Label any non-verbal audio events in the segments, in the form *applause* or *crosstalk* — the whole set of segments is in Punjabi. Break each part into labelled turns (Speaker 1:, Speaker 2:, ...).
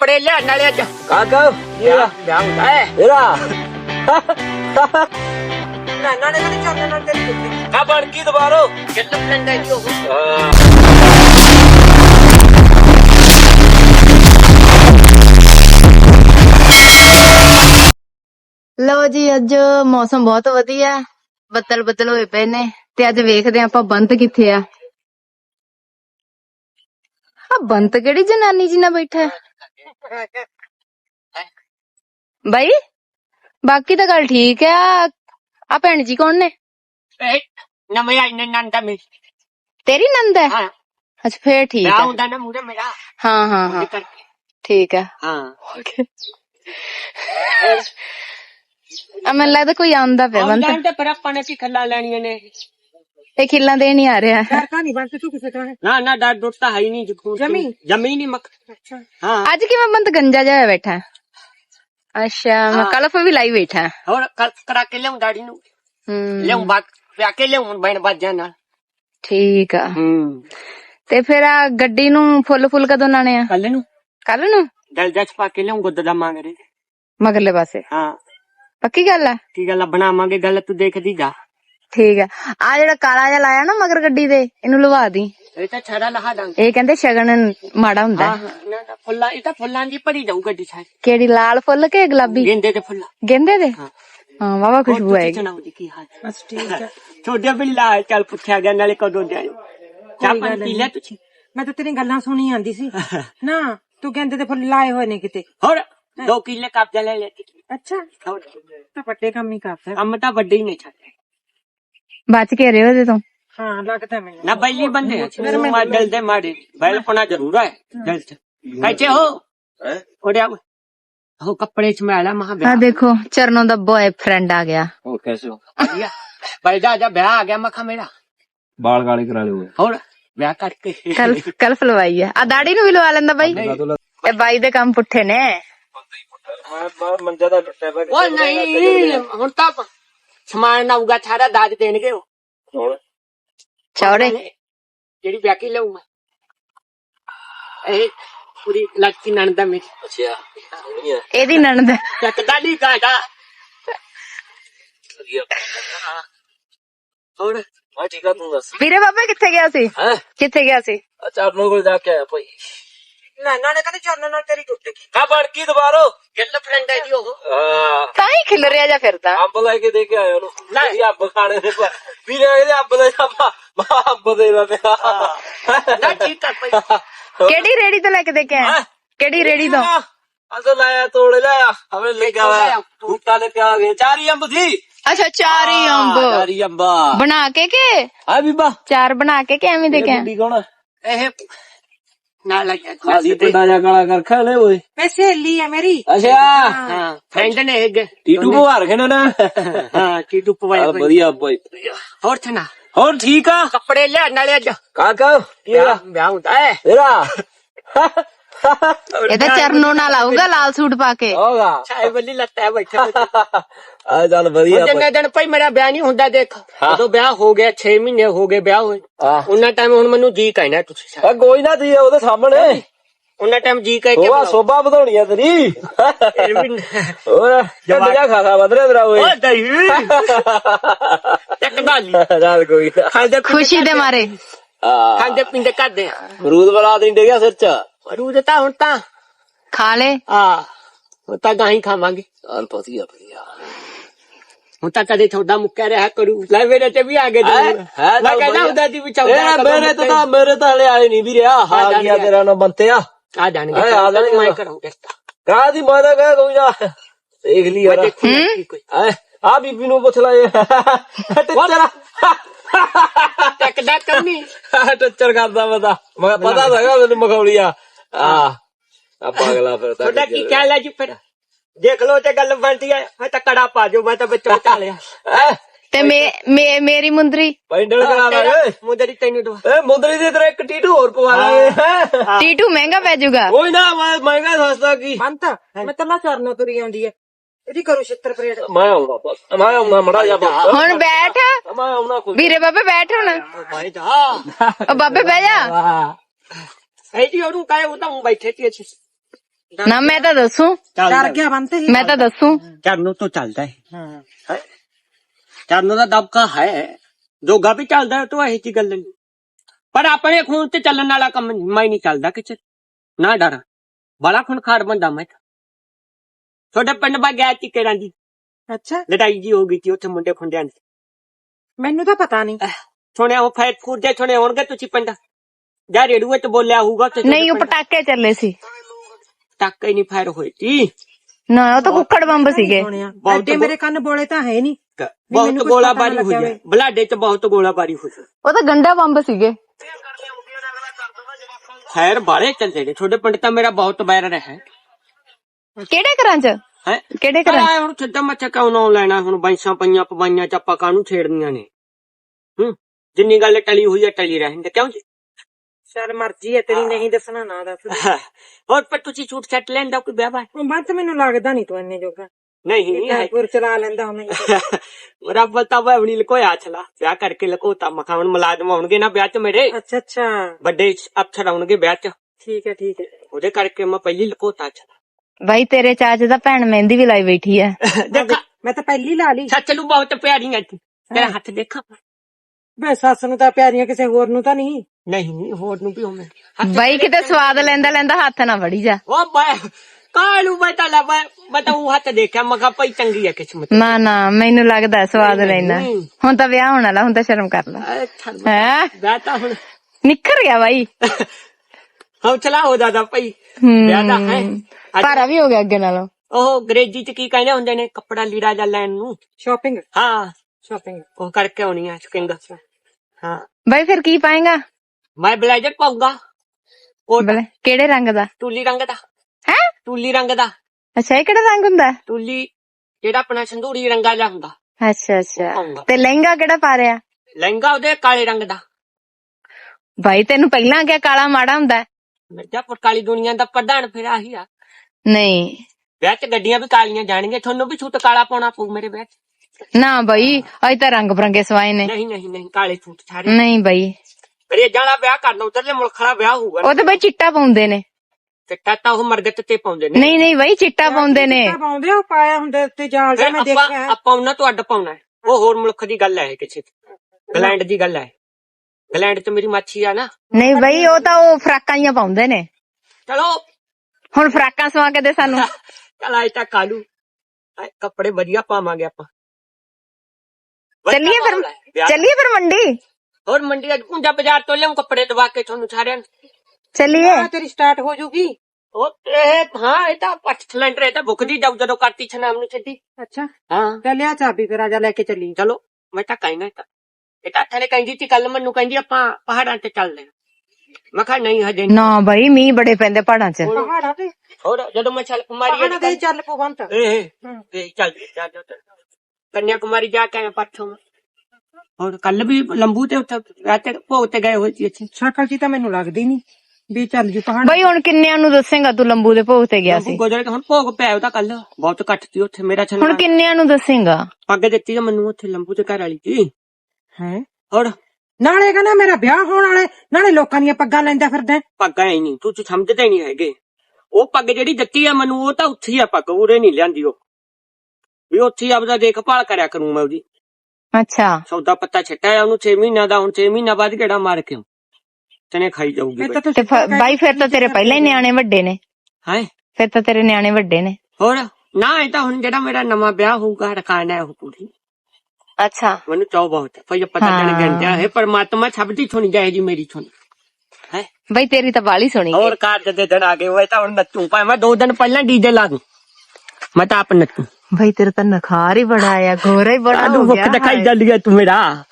Speaker 1: ਕੱਪੜੇ ਲਿਆਣ ਵਾਲੇ ਅੱਜ।
Speaker 2: ਕਾਕਾ
Speaker 1: ਵਿਆਹ ਵਿਆਹ ਹੁੰਦਾ ਹੈ।
Speaker 2: ਇਹਦਾ?
Speaker 1: ਨਾ ਨਾ ਨੇ ਚੱਲਣ ਨਾਲ ਤੇਰੀ ਕੁੱਤੀ
Speaker 2: ਆ ਬਣ ਕੀ ਦੁਬਾਰੋ।
Speaker 1: ਚੱਲ ਪਲੰਦਾ ਜੀ ਉਹ।
Speaker 3: ਲਓ ਜੀ ਅੱਜ ਮੌਸਮ ਬਹੁਤ ਵਧੀਆ ਬੱਦਲ ਬੱਦਲ ਹੋਏ ਪਏ ਨੇ ਤੇ ਅੱਜ ਵੇਖਦੇ ਆਂ ਆਪਾਂ ਬੰਤ ਕਿੱਥੇ ਆ। ਆ ਬੰਤ ਕਿਹੜੀ ਜਨਾਨੀ ਜੀ ਨਾਲ ਬੈਠਾ ਹੈ? ਬਾਈ ਬਾਕੀ ਤਾਂ ਗੱਲ ਠੀਕ ਆ ਆ ਭੈਣ ਜੀ ਕੌਣ ਨੇ
Speaker 1: ਇਹ ਨਵੇਂ ਆਈ ਨੇ ਨੰਦਾ ਮੇ
Speaker 3: ਤੇਰੀ ਨੰਦ ਹੈ
Speaker 1: ਹਾਂ
Speaker 3: ਅੱਛਾ ਫੇਰ ਠੀਕ
Speaker 1: ਵਿਆਹ
Speaker 3: ਆ
Speaker 1: ਹੁੰਦਾ ਨਾ ਮੂਰੇ ਮੇਰਾ
Speaker 3: ਹਾਂ ਹਾਂ ਹਾਂ
Speaker 1: ਉਹਦੇ ਕਰਕੇ
Speaker 3: ਠੀਕ ਆ
Speaker 1: ਹਾਂ
Speaker 3: ਆ ਮੈਨੂੰ ਲੱਗਦਾ ਕੋਈ ਆਉਂਦਾ ਪਿਆ ਬੰਤ
Speaker 1: ਆਨਲਾਈਨ ਤੇ ਫਿਰ ਆਪਾਂ ਨੇ ਕੀ ਖੱਲਾ ਲੈਣੀਆਂ ਨੇ
Speaker 3: ਇਹ ਖਿੱਲਾਂ ਦੇਣ ਹੀ ਆ ਰਿਹਾ।
Speaker 1: ਕਰਕਾ ਨਹੀਂ ਬੰਦ ਤੂੰ ਕਿਸੇ ਤੋਂ ਨਾ ਨਾ ਡਰ ਡੁੱਟ ਤਾਂ ਹੈ ਹੀ ਨਹੀਂ ਜਖੂਨ ਜਮੀ ਜਮੀ ਨਹੀਂ ਅੱਛਾ। ਹਾਂ।
Speaker 3: ਅੱਜ ਕਿਵੇਂ ਬੰਤ ਗੰਜਾ ਜਿਹਾ ਹੋਇਆ ਬੈਠਾ? ਹੈ? ਅੱਛਾ ਮੈਂ ਕਲਫ ਵੀ ਲਾਈ ਬੈਠਾ। ਹੈ।
Speaker 1: ਹੋਰ ਕਰ ਕਰਾ ਕੇ ਲਿਆਉਂ ਦਾੜੀ ਨੂੰ?
Speaker 3: ਹੂੰ।
Speaker 1: ਲਿਆਉਂ ਬਾਕ ਵਿਆਹ ਕੇ ਲਿਆਉਂ ਬੈਣ ਬਾਜਾਂ ਨਾਲ?
Speaker 3: ਠੀਕ ਆ।
Speaker 1: ਹੂੰ।
Speaker 3: ਤੇ ਫਿਰ ਆ ਗੱਡੀ ਨੂੰ ਫੁੱਲ ਫੁੱਲ ਕਦੋਂ ਲਾਣੇ ਆ?
Speaker 1: ਕੱਲ ਨੂੰ।
Speaker 3: ਕੱਲ ਨੂੰ?
Speaker 1: ਦਲ ਜੱਜ ਪਾ ਕੇ ਲਿਆਉਂ ਗੁੱਦ ਦਾ ਮੰਗ ਰਹੇ
Speaker 3: ਮਗਰਲੇ ਪਾਸੇ।
Speaker 1: ਹਾਂ।
Speaker 3: ਪੱਕੀ ਗੱਲ ਆ?
Speaker 1: ਕੀ ਗੱਲ ਆ, ਬਣਾਵਾਂਗੇ ਗੱਲ ਤੂੰ ਦੇਖਦੀ ਜਾ।
Speaker 3: ਠੀਕ ਆ ਆ ਜਿਹੜਾ ਕਾਲਾ ਜਿਹਾ ਲਾਇਆ ਨਾ ਮਗਰ ਗੱਡੀ ਦੇ ਇਹਨੂੰ ਲਵਾ ਦੀ।
Speaker 1: ਇਹ ਤਾਂ ਛੜਾ ਲਹਾ ਦਾਂਗੇ
Speaker 3: ਇਹ ਕਹਿੰਦੇ ਸ਼ਗਨ ਮਾੜਾ ਹੁੰਦਾ।
Speaker 1: ਹਾਂ
Speaker 3: ਹੈ।
Speaker 1: ਹਾਂ ਨਾ ਨਾ ਫੁੱਲਾਂ ਇਹ ਤਾਂ ਫੁੱਲਾਂ ਦੀ ਭਰੀ ਜਾਊ ਗੱਡੀ ਸਾਰੀ।
Speaker 3: ਕਿਹੜੀ ਲਾਲ ਫੁੱਲ ਕੇ ਗੁਲਾਬੀ?
Speaker 1: ਗੇਂਦੇ ਤੇ ਫੁੱਲਾਂ।
Speaker 3: ਗੇਂਦੇ ਦੇ?
Speaker 1: ਹਾਂ।
Speaker 3: ਹਾਂ ਵਾਵਾ ਖੁਸ਼ਬੂ ਆਏਗੀ।
Speaker 1: ਸੁਣਾਉਂਦੀ ਕੀ ਹਾਲ? ਬਸ ਠੀਕ ਹੈ। ਛੋਟੇ ਬਿੱਲਾ ਚੱਲ ਪੁੱਛਿਆ ਗਿਆ ਨਾਲੇ ਕਦੋਂ ਜਾਇਓ ਚਾਹ ਪਾਣੀ ਪੀ ਲਿਆ ਤੁਸੀਂ?
Speaker 4: ਮੈਂ ਤਾਂ ਤੇਰੀਆਂ ਗੱਲਾਂ ਸੁਣੀ ਆਂਦੀ ਸੀ। *laughs* ਨਾ ਤੂੰ ਕਹਿੰਦੇ ਤੇ ਫੁੱਲ ਲਾਏ ਹੋਏ ਨੇ ਕਿਤੇ।
Speaker 1: ਹੋਰ ਦੋ ਕਿੱਲੇ ਕਬਜ਼ਾ ਲੈ ਲਿਆ
Speaker 4: ਅੱਛਾ।
Speaker 1: ਹੋਰ।
Speaker 4: ਤਾਂ ਵੱਡੇ ਕੰਮ ਹੀ ਕਰਦਾ।
Speaker 1: ਕੰਮ ਤਾਂ ਵੱਡੇ ਹੀ ਨਹੀਂ ਛੱਡੇ
Speaker 3: ਬਚ ਕੇ ਰਿਓ ਉਹਦੇ ਤੋਂ।
Speaker 4: ਹਾਂ ਲੱਗਦਾ ਮੈਨੂੰ।
Speaker 1: ਨਾ ਬੈਲੀ ਬੰਦੇ ਮਾ ਦਿਲ ਦੇ ਮਾੜੇ ਬੈਲ ਪਣਾ ਜ਼ਰੂਰ ਹੈ ਦਿਲ ਚ। ਕਹਤੇ ਹੋ? ਉਹਦੇ ਉਹ ਕੱਪੜੇ ਚ ਮੈਲਾ ਮਹਾ
Speaker 3: ਆ ਦੇਖੋ ਚਰਨੋਂ ਦਾ ਬॉयਫ੍ਰੈਂਡ ਆ ਗਿਆ।
Speaker 2: ਹੋਰ ਕੈਸੇ ਹੋ?
Speaker 1: ਜਾ ਜਾ ਵਿਆਹ ਆ ਗਿਆ ਮਖਾ ਮੇਰਾ।
Speaker 2: ਬਾਲ ਕਾਲੇ ਕਰਾ ਲਿਓ।
Speaker 1: ਹੋਰ ਵਿਆਹ ਕਰਕੇ।
Speaker 3: ਕੱਲ ਕੱਲ ਫਲਵਾਈ ਆ। ਆ ਦਾੜੀ ਨੂੰ ਵੀ ਲਵਾ ਲੈਂਦਾ ਬਾਈ। ਇਹ ਬਾਈ ਦੇ ਕੰਮ ਪੁੱਠੇ ਨੇ।
Speaker 2: ਮੈਂ ਮੰਜਾ ਦਾ ਟੁੱਟਿਆ ਪਿਆ
Speaker 1: ਉਹ ਨਹੀਂ ਹੁਣ ਤਾਂ ਸਮਾਨ ਆਊਗਾ ਸਾਰਾ ਦਾਜ ਦੇਣਗੇ ਉਹ।
Speaker 2: ਹੁਣ
Speaker 3: ਚੌੜੇ।
Speaker 1: ਜਿਹੜੀ ਵਿਆਹ ਕੇ ਲਿਆਉਂ ਮੈਂ ਇਹ ਪੂਰੀ ਲੱਕੀ ਨਣਦਾ ਮੇਰੀ।
Speaker 2: ਅੱਛਾ ਸੋਹਣੀ ਹੈ
Speaker 3: ਇਹਦੀ ਨਣਦ
Speaker 1: ਚੱਕਦਾ ਨਹੀਂ ਕਾਗਾ
Speaker 2: ਵਧੀਆ।
Speaker 1: ਹੋਰ
Speaker 2: ਹਾਂ ਠੀਕ ਆ ਤੂੰ ਦੱਸ।
Speaker 3: ਵੀਰੇ ਬਾਬਾ ਕਿੱਥੇ ਗਿਆ ਸੀ?
Speaker 2: ਹੈ?
Speaker 3: ਕਿੱਥੇ ਗਿਆ ਸੀ?
Speaker 2: ਅੱਛਾ ਆਪ ਕੋਲ ਜਾ ਕੇ ਆਇਆ ਭਾਈ।
Speaker 4: ਨਾ ਨਾ ਨੇ ਕਹਿੰਦੇ ਚਰਨ ਨਾਲ ਤੇਰੀ ਟੁੱਟ ਗਈ
Speaker 2: ਆ ਬਣ ਕੀ ਦੁਬਾਰੋ।
Speaker 1: ਗਿੱਲ ਫਰੈਂਡ ਹੈ ਜੀ ਉਹ।
Speaker 2: ਹਾਂ।
Speaker 3: ਤਾਂ ਹੀ ਖਿਲ ਰਿਹਾ ਜਾਂ ਫਿਰਦਾ।
Speaker 2: ਅੰਬ ਲੈ ਕੇ ਦੇ ਕੇ ਆਇਆ ਉਹਨੂੰ। ਨਹੀਂ ਅੰਬ ਖਾਣੇ ਨੇ ਪਰ ਵੀਰੇ ਇਹਦੇ ਅੰਬ ਦੇ ਅੰਬ ਅੰਬ ਦੇ ਦਾ
Speaker 1: ਨਾ ਠੀਕ ਆ ਭਾਈ।
Speaker 3: ਕਿਹੜੀ ਰੇੜੀ ਤੋਂ ਲੈ ਕੇ ਦੇ ਕੇ ਆਇਆ? ਕਿਹੜੀ ਰੇੜੀ ਤੋਂ?
Speaker 2: ਅਸਲ ਲਾਇਆ ਤੋੜ ਲਿਆ ਹਮੇ ਲੈ ਕੇ ਆਇਆ ਬੂਟਾ ਲੈ ਕੇ ਆ ਗਏ। ਚਾਰੀ ਅੰਬ ਸੀ।
Speaker 3: ਅੱਛਾ ਚਾਰ ਅੰਬ।
Speaker 2: ਚਾਰੀ ਅੰਬਾ।
Speaker 3: ਬਣਾ ਕੇ ਕੇ?
Speaker 2: ਆ ਬੀਬਾ।
Speaker 3: ਚਾਰ ਬਣਾ ਕੇ ਕਿ ਐਵੇਂ ਦੇ ਕੇ? ਆਇਆ?
Speaker 2: ਬੁੱਢੀ ਕੌਣ
Speaker 1: ਇਹ ਨਾਲ ਲੱਗਿਆ
Speaker 2: ਖਾਲੀ ਪਿੰਡਾ ਜਾ ਕਾਲਾ ਕਰ ਖਾ ਲੈ ਓਏ।
Speaker 4: ਮੈਂ ਸਹੇਲੀ ਆ ਮੇਰੀ।
Speaker 2: ਅੱਛਾ।
Speaker 1: ਹਾਂ ਫਰੈਂਡ ਨੇ ਇਹ
Speaker 2: ਟੀਟੂ ਬਵਾਰ ਖੇਣਾ ਨਾ।
Speaker 1: ਹਾਂ ਚੀਟੂ ਪਵਾਇਆ
Speaker 2: ਚੱਲ
Speaker 1: ਭਾਈ।
Speaker 2: ਵਧੀਆ ਭਾਈ
Speaker 1: ਹੋਰ ਸੁਣਾ।
Speaker 2: ਹੋਰ ਠੀਕ ਆ?
Speaker 1: ਕੱਪੜੇ ਲਿਆਣ ਵਾਲੇ ਅੱਜ।
Speaker 2: ਕਾਕਾ
Speaker 1: ਵਿਆਹ
Speaker 2: ਆ
Speaker 1: ਵਿਆਹ ਹੁੰਦਾ ਹੈ।
Speaker 2: ਤੇਰਾ?
Speaker 3: ਇਹ ਤਾਂ ਚਰਨੋਂ ਨਾਲ ਆਊਗਾ ਲਾਲ ਸੂਟ ਪਾ ਕੇ।
Speaker 2: ਹੋਗਾ
Speaker 1: ਛਾਏ ਬੱਲੀ ਲੱਟਾ ਬੈਠਾ
Speaker 2: ਆ ਚੱਲ ਵਧੀਆ
Speaker 1: ਜਿੰਨੇ ਦਿਨ ਭਾਈ ਮੇਰਾ ਵਿਆਹ ਨਹੀਂ ਹੁੰਦਾ ਦੇਖ। ਜਦੋਂ ਵਿਆਹ ਹੋ ਗਿਆ 6 ਮਹੀਨੇ ਹੋ ਗਏ ਵਿਆਹ ਹੋਏ। ਉਹਨਾਂ ਟਾਈਮ ਹੁਣ ਮੈਨੂੰ ਜੀ ਕਹਿਣਾ ਤੁਸੀਂ ਸਾਰੇ।
Speaker 2: ਆ ਕੋਈ ਨਾ ਦੀ ਉਹਦੇ ਸਾਹਮਣੇ।
Speaker 1: ਉਹਨਾਂ ਟਾਈਮ ਜੀ ਕਹਿ ਕੇ ਬੁਲਾਓ।
Speaker 2: ਸੋਭਾ ਵਧਾਉਣੀ ਆ ਤੇਰੀ।
Speaker 1: ਫਿਰ ਵੀ
Speaker 2: ਹੋਰ ਖਾਸਾ ਵਧ ਰਿਹਾ ਤੇਰਾ ਓਏ।
Speaker 1: ਓ ਦਈ ਇੱਕ ਗਾਲੀ
Speaker 2: ਰਾਤ ਕੋਈ ਨਾ।
Speaker 1: ਖਾਂਦੇ
Speaker 3: ਖੁਸ਼ੀ ਦੇ ਮਾਰੇ।
Speaker 2: ਆ
Speaker 1: ਖਾਂਦੇ ਪੀਂਦੇ ਕਰਦੇ ਆ
Speaker 2: ਅਮਰੂਦ ਬਣਾ ਦਿੰਦੇ ਗਿਆ ਸਿਰ ਚ।
Speaker 1: ਅਰੂਦ ਤਾਂ ਹੁਣ ਤਾਂ।
Speaker 3: ਖਾ ਲੈ।
Speaker 1: ਆ ਹੁਣ ਤਾਂ ਗਾਹੀਂ ਖਾਵਾਂਗੇ।
Speaker 2: ਚੱਲ ਵਧੀਆ ਵਧੀਆ।
Speaker 1: ਹੁਣ ਤਾਂ ਕਦੇ ਤੁਹਾਡਾ ਮੁੱਕਿਆ ਰਿਹਾ ਕਰੂ। ਲੈ ਮੇਰੇ ਤੇ ਵੀ ਆ ਗਏ
Speaker 2: ਹੈ?
Speaker 1: ਜ਼ਰੂਰ।
Speaker 2: ਹੈ
Speaker 1: ਮੈਂ ਕਹਿੰਦਾ ਹੁੰਦਾ ਸੀ ਵੀ ਚੌਦਾ
Speaker 2: ਇਹ ਮੇਰੇ ਤੇ। ਤਾਂ ਮੇਰੇ ਤਾਂ ਹਲੇ ਆਏ ਨਹੀਂ ਵੀ ਰਿਹਾ
Speaker 1: ਆ।
Speaker 2: ਗਿਆ ਤੇਰਾ ਨਾ ਬੰਤਿਆ।
Speaker 1: ਆ ਜਾਣਗੇ।
Speaker 2: ਆ ਜਾਣਗੇ।
Speaker 1: ਮੈਂ ਕਰਾਂ ਟੈਸਟ
Speaker 2: ਕਾ ਦੀ ਮੈਂ ਤਾਂ ਕਹਿ ਕੋਈ ਨਾ। ਦੇਖ ਲਈ ਯਾਰ।
Speaker 1: ਦੇਖੂ ਕੀ ਕੋਈ।
Speaker 2: ਐ ਆ ਬੀਬੀ ਨੂੰ ਪੁੱਛ ਲੈ। ਟੱਚਰ।
Speaker 1: ਟੱਕਦਾ ਕੰਨੀ
Speaker 2: ਟੱਚਰ ਕਰਦਾ ਮੈਂ ਤਾਂ ਮੈਂ ਪਤਾ ਹੈਗਾ ਮੈਨੂੰ ਮਖੌਲੀਆ। ਆ ਆ ਪਾਗਲਾ ਫਿਰ ਤਾਂ
Speaker 1: ਤੁਹਾਡਾ ਕੀ ਕਹਿ ਲਿਆ ਜੀ ਫਿਰ? ਦੇਖ ਲੋ ਤੇ ਗੱਲ ਬਣਦੀ ਹੈ ਮੈਂ ਤਾਂ ਕੜਾ ਪਾ ਜੋ ਮੈਂ ਤਾਂ ਵਿੱਚੋਂ ਢਾਲਿਆ
Speaker 2: ਐ
Speaker 3: ਤੇ ਮੇ- ਮੇ- ਮੇਰੀ ਮੁੰਦਰੀ?
Speaker 2: ਪੈਂਡਲ ਕਰਾ ਲਾਂਗੇ।
Speaker 1: ਮੁੰਦਰੀ ਤੈਨੂੰ ਦੋ
Speaker 2: ਏ ਮੁੰਦਰੀ ਦੀ ਤਰ੍ਹਾਂ ਇੱਕ ਟੀਟੂ ਹੋਰ ਪਵਾ ਲਾਂਗੇ। ਹੈਂ।
Speaker 3: ਟੀਟੂ ਮਹਿੰਗਾ ਪੈ ਜਾਊਗਾ।
Speaker 2: ਕੋਈ ਨਾ ਮੈਂ ਮਹਿੰਗਾ ਸਸਤਾ ਕੀ।
Speaker 4: ਬੰਤ ਮੈਂ ਤਾਂ ਚਰਨੋਂ ਤੁਰੀ ਆਉਂਦੀ ਹੈ। ਇਹਦੀ ਕਰੋ ਛਿੱਤਰ ਪਰੇਡ
Speaker 2: ਮੈਂ ਆਉਂਦਾ ਬਸ। ਮੈਂ ਆਉਂਦਾ ਮੜਾ ਜਾ ਬਸ।
Speaker 3: ਹੁਣ ਬੈਠ।
Speaker 2: ਮੈਂ ਆਉਣਾ ਕੋਈ
Speaker 3: ਵੀਰੇ ਬਾਬੇ ਬੈਠ ਹੁਣ।
Speaker 1: ਭਾਈ
Speaker 3: ਉਹ ਬਾਬੇ ਬਹਿ ਜਾ।
Speaker 1: ਐ ਜੀ ਉਹਨੂੰ ਕਹੇ ਉਹ ਤਾਂ ਊਂ ਬੈਠੇ ਸੀ ਅਸੀਂ
Speaker 3: ਨਾ ਮੈਂ ਤਾਂ ਦੱਸੂ
Speaker 4: ਡਰ
Speaker 1: ਚੱਲਦਾ
Speaker 4: ਗਿਆ ਬੰਤੇ ਹੀ
Speaker 3: ਮੈਂ ਤਾਂ ਦੱਸੂ
Speaker 1: ਚਰਨੋਂ ਤੋਂ ਚੱਲਦਾ ਹੈ
Speaker 4: ਹਾਂ
Speaker 1: ਹੈ ਚਰਨੋਂ ਦਾ ਦਬਕਾ ਹੈ ਜੋਗਾ ਵੀ ਚੱਲਦਾ ਹੈ ਤਾਂ ਇਹ ਜੀ ਗੱਲ ਨਹੀਂ ਪਰ ਆਪਣੇ ਖੂਨ ਤੇ ਚੱਲਣ ਵਾਲਾ ਕੰਮ ਨਹੀਂ, ਮੈਂ ਨਹੀਂ ਚੱਲਦਾ ਕਿਚ ਨਾ ਡਰ ਬੜਾ ਖੁਨਖਾਰ ਬੰਦਾ ਮੈਂ ਤਾਂ। ਤੁਹਾਡੇ ਪਿੰਡ ਬਾ ਗਿਆ ਟਿਕਰਾਂ ਦੀ
Speaker 4: ਅੱਛਾ
Speaker 1: ਲੜਾਈ ਜੀ ਹੋ ਗਈ ਸੀ ਉੱਥੇ ਮੁੰਡੇ ਖੁੰਡਿਆਂ ਦੀ
Speaker 4: ਮੈਨੂੰ ਤਾਂ ਪਤਾ ਨਹੀਂ
Speaker 1: ਸੁਣਿਆ ਉਹ ਫੈਟ ਫੂਡ ਦੇ ਸੁਣੇ ਹੋਣਗੇ ਤੁਸੀਂ ਪਿੰਡ ਜਾਂ ਰੇੜੂਏ ਤੇ ਬੋਲਿਆ ਹੋਊਗਾ ਤੇ
Speaker 3: ਨਹੀਂ ਉਹ ਪਟਾਕੇ ਚੱਲੇ ਸੀ।
Speaker 1: ਟੱਕ ਹੀ ਨਹੀਂ ਫਾਇਰ ਹੋਈ ਸੀ
Speaker 3: ਨਾ ਉਹ ਤਾਂ ਕੁੱਕੜ ਬੰਬ ਸੀਗੇ।
Speaker 4: ਸੁਣਿਆ
Speaker 1: ਬਹੁਤ
Speaker 4: ਮੇਰੇ ਕੰਨ ਬੋਲੇ ਤਾਂ ਹੈ ਨਹੀਂ।
Speaker 1: ਬਹੁਤ ਗੋਲਾਬਾਰੀ ਹੋਈ ਹੈ। ਬਲਾਡੇ ਚ ਬਹੁਤ ਗੋਲਾਬਾਰੀ ਹੋਈ ਹੈ।
Speaker 3: ਉਹ ਤਾਂ ਗੰਡਾ ਬੰਬ ਸੀਗੇ।
Speaker 1: ਖੈਰ ਬਾਰੇ ਚੱਲਦੇ ਨੇ। ਤੁਹਾਡੇ ਪਿੰਡ ਤਾਂ ਮੇਰਾ ਬਹੁਤ ਬੈਰ ਰਿਹਾ
Speaker 3: ਕਿਹੜੇ ਘਰਾਂ 'ਚ?
Speaker 1: ਹੈ?
Speaker 3: ਕਿਹੜੇ ਘਰਾਂ 'ਚ?
Speaker 1: ਹੁਣ ਸਿੱਧਾ ਮੱਛਾ ਕਿਉਂ ਨਾ ਲੈਣਾ? ਹੁਣ ਬਾਈਸਾਂ ਪਈਆਂ ਪਵਾਈਆਂ ਚ ਆਪਾਂ ਕਾਹਨੂੰ ਛੇੜਨੀਆਂ ਨੇ? ਹੂੰ? ਜਿੰਨੀ ਗੱਲ ਟਲੀ ਹੋਈ ਹੈ ਟਲੀ ਰਹਿੰਦੇ। ਕਿਉਂ ਜੀ?
Speaker 4: ਚੱਲ ਮਰਜ਼ੀ ਹੈ ਤੇਰੀ ਨਹੀਂ ਦੱਸਣਾ ਨਾ ਦੱਸ
Speaker 1: ਹੋਰ ਪਰ ਤੁਸੀਂ ਛੂਟ ਛੱਟ ਲੈਂਦਾ ਕੋਈ ਵਿਆਹ ਵਾ
Speaker 4: ਉਹ ਬੰਤ ਮੈਨੂੰ ਲੱਗਦਾ ਨਹੀਂ ਤੂੰ ਇੰਨੇ ਜੋਗਾ।
Speaker 1: ਨਹੀਂ ਹੈ।
Speaker 4: ਪੁਰ ਚਲਾ ਲੈਂਦਾ ਹੋਵੇਂਗਾ *laughs*
Speaker 1: ਰੱਬ ਤਾਂ ਵਹਿਵਣੀ ਲਕੋਇਆ ਛਲਾ ਵਿਆਹ ਕਰਕੇ ਲਕੋਤਾ। ਮਖਾਵਣ ਮੁਲਾਜ਼ਮ ਆਉਣਗੇ ਨਾ ਵਿਆਹ ਚ ਮੇਰੇ।
Speaker 4: ਅੱਛਾ ਅੱਛਾ।
Speaker 1: ਵੱਡੇ ਅਫਸਰ ਆਉਣਗੇ ਵਿਆਹ ਚ।
Speaker 4: ਠੀਕ ਹੈ ਠੀਕ ਹੈ।
Speaker 1: ਉਹਦੇ ਕਰਕੇ ਮੈਂ ਪਹਿਲੀ ਲਕੋਤਾ ਛਲਾ
Speaker 3: ਬਾਈ ਤੇਰੇ ਚਾਚ ਦਾ ਭੈਣ ਮਹਿੰਦੀ ਵੀ ਲਾਈ ਬੈਠੀ ਆ *laughs*
Speaker 1: ਦੇਖਾ।
Speaker 4: ਮੈਂ ਤਾਂ ਪਹਿਲੀ ਲਾ ਲਈ।
Speaker 1: ਸੱਚ ਨੂੰ ਬਹੁਤ ਪਿਆਰੀਆਂ ਤੂੰ। ਤੇਰਾ ਹੱਥ ਦੇਖਾਂ।
Speaker 4: ਬੇ ਸੱਸ ਨੂੰ ਤਾਂ ਪਿਆਰੀਆਂ ਕਿਸੇ ਹੋਰ ਨੂੰ ਤਾਂ ਨਹੀਂ।
Speaker 1: ਨਹੀਂ ਨਹੀਂ ਹੋਰ ਨੂੰ ਵੀ ਹੋਵੇਂ।
Speaker 3: ਬਾਈ ਕਿਤੇ ਸਵਾਦ ਲੈਂਦਾ ਲੈਂਦਾ ਹੱਥ ਨਾ ਫੜੀ ਜਾ।
Speaker 1: ਉਹ ਬਾਈ ਕਾਲੂ ਬਤਾ ਲਾ ਮੈਂ ਤਾਂ ਉਹ ਹੱਥ ਦੇਖਿਆ ਮੈਂ ਕਿਹਾ ਭਾਈ ਚੰਗੀ ਹੈ ਕਿਸਮਤ।
Speaker 3: ਨਾ ਨਾ ਮੈਨੂੰ ਲੱਗਦਾ ਸਵਾਦ
Speaker 1: ਨਹੀਂ।
Speaker 3: ਹੁਣ ਤਾਂ ਵਿਆਹ ਹੋਣ ਵਾਲਾ ਹੁਣ ਤਾਂ ਸ਼ਰਮ ਕਰ ਲੈ। ਹੈ?
Speaker 1: ਵਿਆਹ ਤਾਂ ਹੁਣ
Speaker 3: ਨਿੱਖਰ ਗਿਆ ਬਾਈ।
Speaker 1: ਹੌਸਲਾ ਹੋ ਜਾਦਾ ਭਾਈ। ਵਿਆਹ ਦਾ ਹੈ।
Speaker 3: ਭਾਰਾ ਵੀ ਹੋ ਗਿਆ ਅੱਗੇ ਨਾਲੋਂ।
Speaker 1: ਉਹ ਅੰਗਰੇਜ਼ੀ ਚ ਕੀ ਕਹਿੰਦੇ ਹੁੰਦੇ ਨੇ? ਕੱਪੜਾ ਲੀੜਾ ਜਾਂ ਲੈਣ ਨੂੰ?
Speaker 4: ਸ਼ਾਪਿੰਗ
Speaker 1: ਹਾਂ।
Speaker 4: ਸ਼ਾਪਿੰਗ
Speaker 1: ਉਹ ਕਰਕੇ ਆਉਣੀ ਆ ਸ਼ਕਿੰਗ ਹਾਂ।
Speaker 3: ਬਾਈ ਫਿਰ ਕੀ ਪਾਏਗਾ?
Speaker 1: ਮੈਂ ਬਲੇਜ਼ਰ ਪਾਉਂਗਾ।
Speaker 3: ਬਲੇ ਕਿਹੜੇ ਰੰਗ ਦਾ?
Speaker 1: ਟੂਲੀ ਰੰਗ ਦਾ।
Speaker 3: ਹੈ?
Speaker 1: ਟੂਲੀ ਰੰਗ ਦਾ।
Speaker 3: ਅੱਛਾ ਇਹ ਕਿਹੜਾ ਰੰਗ ਹੁੰਦਾ?
Speaker 1: ਟੂਲੀ ਜਿਹੜਾ ਆਪਣਾ ਸੰਧੂਰੀ ਰੰਗਾ ਜਿਹਾ ਹੁੰਦਾ।
Speaker 3: ਅੱਛਾ ਅੱਛਾ। ਤੇ ਲਹਿੰਗਾ ਕਿਹੜਾ ਪਾ ਰਿਆ
Speaker 1: ਲਹਿੰਗਾ ਉਹਦੇ ਕਾਲੇ ਰੰਗ ਦਾ।
Speaker 3: ਬਾਈ ਤੈਨੂੰ ਪਹਿਲਾਂ ਕਿਹਾ ਕਾਲਾ ਮਾੜਾ ਹੁੰਦਾ।
Speaker 1: ਮਿਰਜ਼ਾਪੁਰ ਕਾਲੀ ਦੁਨੀਆ ਦਾ ਪ੍ਰਧਾਨ ਫਿਰ ਆਹੀ ਆ।
Speaker 3: ਨਹੀਂ।
Speaker 1: ਵਿਆਹ ਚ ਗੱਡੀਆਂ ਵੀ ਕਾਲੀਆਂ ਜਾਣਗੀਆਂ ਤੁਹਾਨੂੰ ਵੀ ਛੂਟ ਕਾਲਾ ਪਾਉਣਾ ਪਊ ਮੇਰੇ ਵਿਆਹ 'ਚ।
Speaker 3: ਨਾ ਬਾਈ ਅੱਜ ਤਾਂ ਰੰਗ ਬਰੰਗੇ ਸਵਾਏ ਨੇ।
Speaker 1: ਨਹੀਂ ਨਹੀਂ ਨਹੀਂ ਕਾਲੇ ਛੂਟ ਸਾਰੇ।
Speaker 3: ਨਹੀਂ ਬਾਈ।
Speaker 1: ਮੇਰੇ ਜਾਲਾ ਵਿਆਹ ਕਰਨਾ ਉਧਰਲੇ ਮੁਲਕ ਵਾਲਾ ਵਿਆਹ ਹੋਊਗਾ
Speaker 3: ਉਹ ਤਾਂ ਬਾਈ ਚਿੱਟਾ ਪਾਉਂਦੇ ਨੇ।
Speaker 1: ਤੇ ਟਾਟਾ ਉਹ ਮਰਗਤ ਤੇ ਪਾਉਂਦੇ ਨੇ।
Speaker 3: ਨਹੀਂ ਨਹੀਂ ਬਾਈ ਚਿੱਟਾ ਪਾਉਂਦੇ ਨੇ।
Speaker 4: ਤਾਂ ਪਾਉਂਦੇ ਉਹ ਪਾਇਆ ਹੁੰਦਾ ਉੱਤੇ ਜਾਲ ਜਿਹਾ ਮੈਂ ਦੇਖਿਆ।
Speaker 1: ਆਪਾਂ ਉਹਨਾਂ ਤੋਂ ਅੱਡ ਪਾਉਣਾ ਹੈ। ਉਹ ਹੋਰ ਮੁਲਕ ਦੀ ਗੱਲ ਹੈ ਕਿਸੇ ਦੀ ਗਲੈਂਡ ਦੀ ਗੱਲ ਹੈ। ਗਲੈਂਡ ਤੇ ਮੇਰੀ ਮਾਛੀ ਆ ਨਾ।
Speaker 3: ਨਹੀਂ ਬਾਈ ਉਹ ਤਾਂ ਉਹ ਫਰਾਕਾਂ ਹੀ ਪਾਉਂਦੇ ਨੇ।
Speaker 1: ਚਲੋ।
Speaker 3: ਹੁਣ ਫਰਾਕਾਂ ਸਵਾ ਕੇ ਦੇ ਸਾਨੂੰ।
Speaker 1: ਚਲ ਅੱਜ ਤੱਕ ਕਾਲੂ। ਕੱਪੜੇ ਵਧੀਆ ਪਾਵਾਂਗੇ ਆਪਾਂ। ਵਧੀਆ
Speaker 3: ਚੱਲੀਏ ਫਿਰ
Speaker 1: ਮਾਹੌਲ ਹੈ। ਵਿਆਹ ਦਾ।
Speaker 3: ਚੱਲੀਏ ਫਿਰ ਮੰਡੀ?
Speaker 1: ਹੋਰ ਮੰਡੀ ਅੱਜ ਪੁੰਜਾ ਬਾਜ਼ਾਰ ਤੋਂ ਲਿਆਉਂ ਕੱਪੜੇ ਦਵਾ ਕੇ ਤੁਹਾਨੂੰ ਸਾਰਿਆਂ ਨੂੰ।
Speaker 3: ਚੱਲੀਏ।
Speaker 4: ਤੇਰੀ ਸਟਾਰਟ ਹੋ ਜੂਗੀ।
Speaker 1: ਉਹ ਇਹ ਹਾਂ ਇਹ ਤਾਂ ਪੱਟ ਸਿਲੰਡਰ ਇਹ ਤਾਂ ਭੁੱਖਦੀ ਜਾਊ ਜਦੋਂ ਕਰਤੀ ਛਨਾਮ ਨੂੰ ਛੱਡੀ
Speaker 4: ਅੱਛਾ।
Speaker 1: ਹਾਂ।
Speaker 4: ਤੇ ਲਿਆ ਚਾਬੀ ਫਿਰ ਆਜਾ ਲੈ ਕੇ ਚੱਲੀ।
Speaker 1: ਚਲੋ ਮੈਂ ਤਾਂ ਕਹਿਣਾ ਤਾਂ। ਇਹ ਤਾਂ ਥਾਣੇ ਕਹਿੰਦੀ ਸੀ ਕੱਲ ਮੈਨੂੰ ਕਹਿੰਦੀ ਆਪਾਂ ਪਹਾੜਾਂ ਤੇ ਚੱਲਦੇ ਹਾਂ। ਮੈਂ ਕਿਹਾ ਨਹੀਂ ਹਜੇ ਨਹੀਂ।
Speaker 3: ਨਾ ਬਾਈ ਮੀਂਹ ਬੜੇ ਪੈਂਦੇ ਪਹਾੜਾਂ 'ਚ।
Speaker 4: ਪਹਾੜਾਂ ਤੇ?
Speaker 1: ਹੋਰ ਜਦੋਂ ਮੈਂ ਚੱਲ ਕੁਮਾਰੀ
Speaker 4: ਪਹਾੜਾਂ ਤੇ ਚੱਲ ਪੋ ਬੰਤ
Speaker 1: ਇਹ ਇਹ ਚੱਲ ਜਾ ਜਾ। ਕੰਨਿਆ ਕੁਮਾਰੀ ਜਾ ਕੇ ਆਏ ਪਰਸੋਂ ਮੈਂ। ਹੋਰ ਕੱਲ ਵੀ ਲੰਬੂ ਤੇ ਉੱਥੇ ਰਾਤੇ ਭੋਗ ਤੇ ਗਏ ਹੋਏ ਸੀ ਅੱਛੇ
Speaker 4: ਸ਼ਕਲ ਜੀ ਤਾਂ ਮੈਨੂੰ ਲੱਗਦੀ ਨਹੀਂ ਵੀ ਚੱਲ ਜੂ ਪਹਾੜ
Speaker 3: ਬਾਈ ਹੁਣ ਕਿੰਨਿਆਂ ਨੂੰ ਦੱਸੇਗਾ ਤੂੰ ਲੰਬੂ ਦੇ ਭੋਗ ਤੇ ਗਿਆ ਸੀ?
Speaker 1: ਗੁਜ਼ਰ ਕੇ ਹੁਣ ਭੋਗ ਪਿਆ ਉਹਦਾ ਕੱਲ ਬਹੁਤ ਘੱਟ ਸੀ ਉੱਥੇ ਮੇਰਾ
Speaker 3: ਹੁਣ ਕਿੰਨਿਆਂ ਨੂੰ ਦੱਸੇਗਾ?
Speaker 1: ਪੱਗ ਦਿੱਤੀ ਤੇ ਮੈਨੂੰ ਉੱਥੇ ਲੰਬੂ ਦੇ ਘਰ ਵਾਲੀ ਸੀ
Speaker 4: ਹੈ?
Speaker 1: ਹੋਰ?
Speaker 4: ਨਾਲੇ ਕਹਿੰਦਾ ਮੇਰਾ ਵਿਆਹ ਹੋਣ ਵਾਲੇ ਨਾਲੇ ਲੋਕਾਂ ਦੀਆਂ ਪੱਗਾਂ ਲੈਂਦਾ ਫਿਰਦਾ ਹੈ।
Speaker 1: ਪੱਗਾਂ ਹੀ ਨਹੀਂ ਤੂੰ ਤੂੰ ਸਮਝਦੇ ਨਹੀਂ ਹੈਗੇ। ਉਹ ਪੱਗ ਜਿਹੜੀ ਦਿੱਤੀ ਆ ਮੈਨੂੰ ਉਹ ਤਾਂ ਉੱਥੇ ਹੀ ਆ ਪੱਗ ਉਰੇ ਨਹੀਂ ਲਿਆਂਦੀ ਉਹ। ਵੀ ਉੱਥੇ ਹੀ ਆਪਦਾ ਦੇਖਭਾਲ ਕਰਿਆ ਕਰੂੰ ਮੈਂ ਉਹਦੀ।
Speaker 3: ਅੱਛਾ
Speaker 1: ਸੌਦਾ ਪੱਤਾ ਛੱਟਿਆ ਉਹਨੂੰ 6 ਮਹੀਨਾ ਦਾ ਹੁਣ 6 ਮਹੀਨਾ ਬਾਅਦ ਕਿਹੜਾ ਮਾਰ ਕੇ ਤਨੇ ਖਾਈ ਜਾਊਗੀ
Speaker 4: ਤਾਂ
Speaker 3: ਫ- ਬਾਈ ਫਿਰ ਤਾਂ ਤੇਰੇ ਪਹਿਲਾਂ ਹੀ ਨਿਆਣੇ ਵੱਡੇ ਨੇ
Speaker 1: ਹੈ
Speaker 3: ਫਿਰ ਤਾਂ ਤੇਰੇ ਨਿਆਣੇ ਵੱਡੇ ਨੇ
Speaker 1: ਹੋਰ ਨਾ ਇਹ ਤਾਂ ਹੁਣ ਜਿਹੜਾ ਮੇਰਾ ਨਵਾਂ ਵਿਆਹ ਹੋਊਗਾ ਹੈ ਉਹ ਪੂਰੀ
Speaker 3: ਅੱਛਾ
Speaker 1: ਮੈਨੂੰ ਚਾਹ ਬਹੁਤ ਹੈ ਭਈ ਪਤਾ
Speaker 3: ਹਾਂ।
Speaker 1: ਗਿਣਦਿਆ ਹੈ ਪਰਮਾਤਮਾ ਸਭ ਦੀ ਸੁਣੀ ਜਾਏ ਜੀ ਮੇਰੀ ਸੁਣੀ ਹੈ
Speaker 3: ਬਾਈ ਤੇਰੀ ਤਾਂ ਬਾਲੀ ਸੁਣੀ
Speaker 1: ਹੋਰ ਕਾਰਜ ਦੇ ਦਿਨ ਆ ਗਏ ਹੋਏ ਤਾਂ ਹੁਣ ਨੱਚੂ ਭਾਵੇਂ ਮੈਂ ਦੋ ਦਿਨ ਪਹਿਲਾਂ ਡੀਜੇ ਲਾ ਦੂੰ ਮੈਂ ਤਾਂ ਆਪ ਨੱਚੂ
Speaker 3: ਬਾਈ ਤੇਰਾ ਤਾਂ ਨਖਾਰ ਹੀ ਬੜਾ ਆ ਗੋਰਾ ਹੀ ਬੜਾ
Speaker 1: ਆਲੂ
Speaker 3: ਹੋ
Speaker 1: ਮੁੱਖ
Speaker 3: ਗਿਆ
Speaker 1: ਦਿਖਾਈ ਜਾਂਦੀ ਹੈ ਤੂੰ ਮੇਰਾ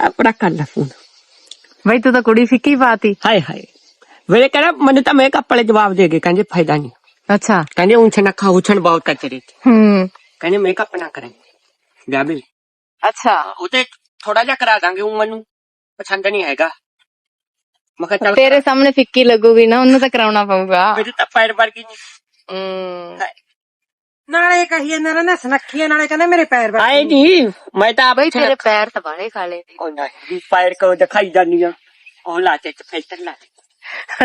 Speaker 1: ਆਪਣਾ ਕਰ ਲੈ ਫੋਨ
Speaker 3: ਬਾਈ ਤੂੰ ਤਾਂ ਕੁੜੀ ਫਿੱਕੀ ਪਾਤੀ
Speaker 1: ਹਾਏ ਹਾਏ ਵੇਲੇ ਕਹਿੰਦਾ ਮੈਨੂੰ ਤਾਂ ਮੇਕਅਪ ਵਾਲੇ ਜਵਾਬ ਦੇ ਗਏ ਕਹਿੰਦੇ ਫਾਇਦਾ ਨਹੀਂ
Speaker 3: ਅੱਛਾ
Speaker 1: ਕਹਿੰਦੇ ਉਂਛ ਨਾ ਖਾ ਉਛਣ ਬਹੁਤ ਹੈ ਤੇਰੇ ਚ
Speaker 3: ਹੂੰ
Speaker 1: ਕਹਿੰਦੇ ਮੇਕਅਪ ਨਾ ਕਰੇ ਗਾਬੀ
Speaker 3: ਅੱਛਾ
Speaker 1: ਉਹ ਤੇ ਥੋੜਾ ਜਿਹਾ ਕਰਾ ਦਾਂਗੇ ਉਹ ਮੈਨੂੰ ਪਸੰਦ ਨਹੀਂ ਹੈਗਾ ਮੈਂ ਕਿਹਾ ਚੱਲ
Speaker 3: ਤੇਰੇ ਸਾਹਮਣੇ
Speaker 4: ਨਾਲੇ ਕਹੀ ਜਾਂਦਾ ਰਹਿੰਦਾ ਸਨੱਖੀਆਂ ਨਾਲੇ ਕਹਿੰਦਾ ਮੇਰੇ ਪੈਰ ਵੱਟ
Speaker 1: ਆਏ ਨਹੀਂ ਮੈਂ ਤਾਂ ਆਪ
Speaker 3: ਬਾਈ ਤੇਰੇ ਪੈਰ ਤਾਂ ਬਾਲੇ ਕਾਲੇ ਨੇ।
Speaker 1: ਉਹ ਨਹੀਂ ਪੈਰ ਕੋ ਦਿਖਾਈ ਜਾਂਦੀ ਆ? ਉਹ ਲਾਤੇ ਚ ਫਿਲਟਰ ਲਾ ਦੇ।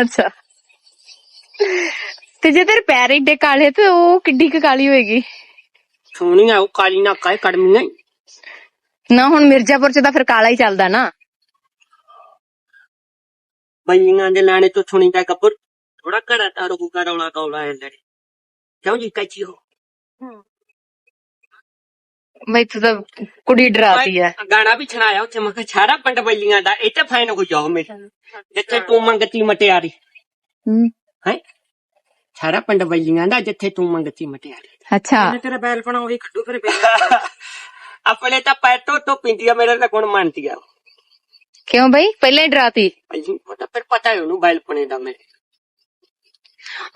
Speaker 3: ਅੱਛਾ। ਤੇ ਜੇ ਤੇਰੇ ਪੈਰ ਏਡੇ ਕਾਲੇ ਤੇ ਉਹ ਕਿੱਡੀ ਕੁ ਕਾਲੀ ਹੋਏਗੀ?
Speaker 1: ਸੋਹਣੀਆਂ ਉਹ ਕਾਲੀ ਨਾ ਕਾਏ ਕੜਮੀਆਂ।
Speaker 3: ਨਾ ਹੁਣ ਮਿਰਜ਼ਾਪੁਰ ਚ ਤਾਂ ਫਿਰ ਕਾਲਾ ਹੀ ਚੱਲਦਾ ਨਾ।
Speaker 1: ਬਈਆਂ ਦੇ ਲਾਣੇ ਤੋਂ ਸੁਣੀ ਦਾ ਕੱਪੜ ਥੋੜਾ ਘੜਾ ਤਾਂ ਰਹੂਗਾ ਰੌਲਾ ਕੌਲਾ ਹੈ ਲੜੇ। ਕਿਉਂ ਜੀ ਕੱਚੀ ਹੋ?
Speaker 3: ਬਈ ਤੂੰ ਤਾਂ ਕੁੜੀ ਡਰਾਤੀ ਆ
Speaker 1: ਗਾਣਾ ਵੀ ਸੁਣਾਇਆ ਉੱਥੇ ਮੈਂ ਕਿਹਾ ਸਾਰਾ ਪਿੰਡ ਬਈਆਂ ਦਾ ਤੇ ਫੈਨ ਹੋ ਜਾਓ ਮੇਰੇ। ਜਿੱਥੇ ਤੂੰ ਮੰਗਤੀ ਮਟਿਆਰੀ।
Speaker 3: ਹੂੰ,
Speaker 1: ਹੈ? ਸਾਰਾ ਪਿੰਡ ਬਈਆਂ ਦਾ ਜਿੱਥੇ ਤੂੰ ਮੰਗਤੀ ਮਟਿਆਰੀ।
Speaker 3: ਅੱਛਾ।
Speaker 4: ਤੇਰਾ ਬੈਲ ਪਣਾ ਉਹੀ ਖੱਡੂ ਫਿਰ ਬੈਲ *laughs*
Speaker 1: ਆਪਣੇ ਤਾਂ ਪੈਰ ਤੋਂ ਤੋਂ ਪਿੰਦੀ ਆ ਮੇਰੇ ਤਾਂ ਗੁਣ ਮੰਨਦੀ ਆ।
Speaker 3: ਕਿਉਂ ਬਈ? ਪਹਿਲਾਂ ਹੀ ਡਰਾਤੀ।
Speaker 1: ਭਾਈ ਉਹ ਤਾਂ ਫਿਰ ਪਤਾ ਹੈ ਉਹਨੂੰ ਬੈਲ ਪਣੇ ਦਾ ਮੇਰੇ।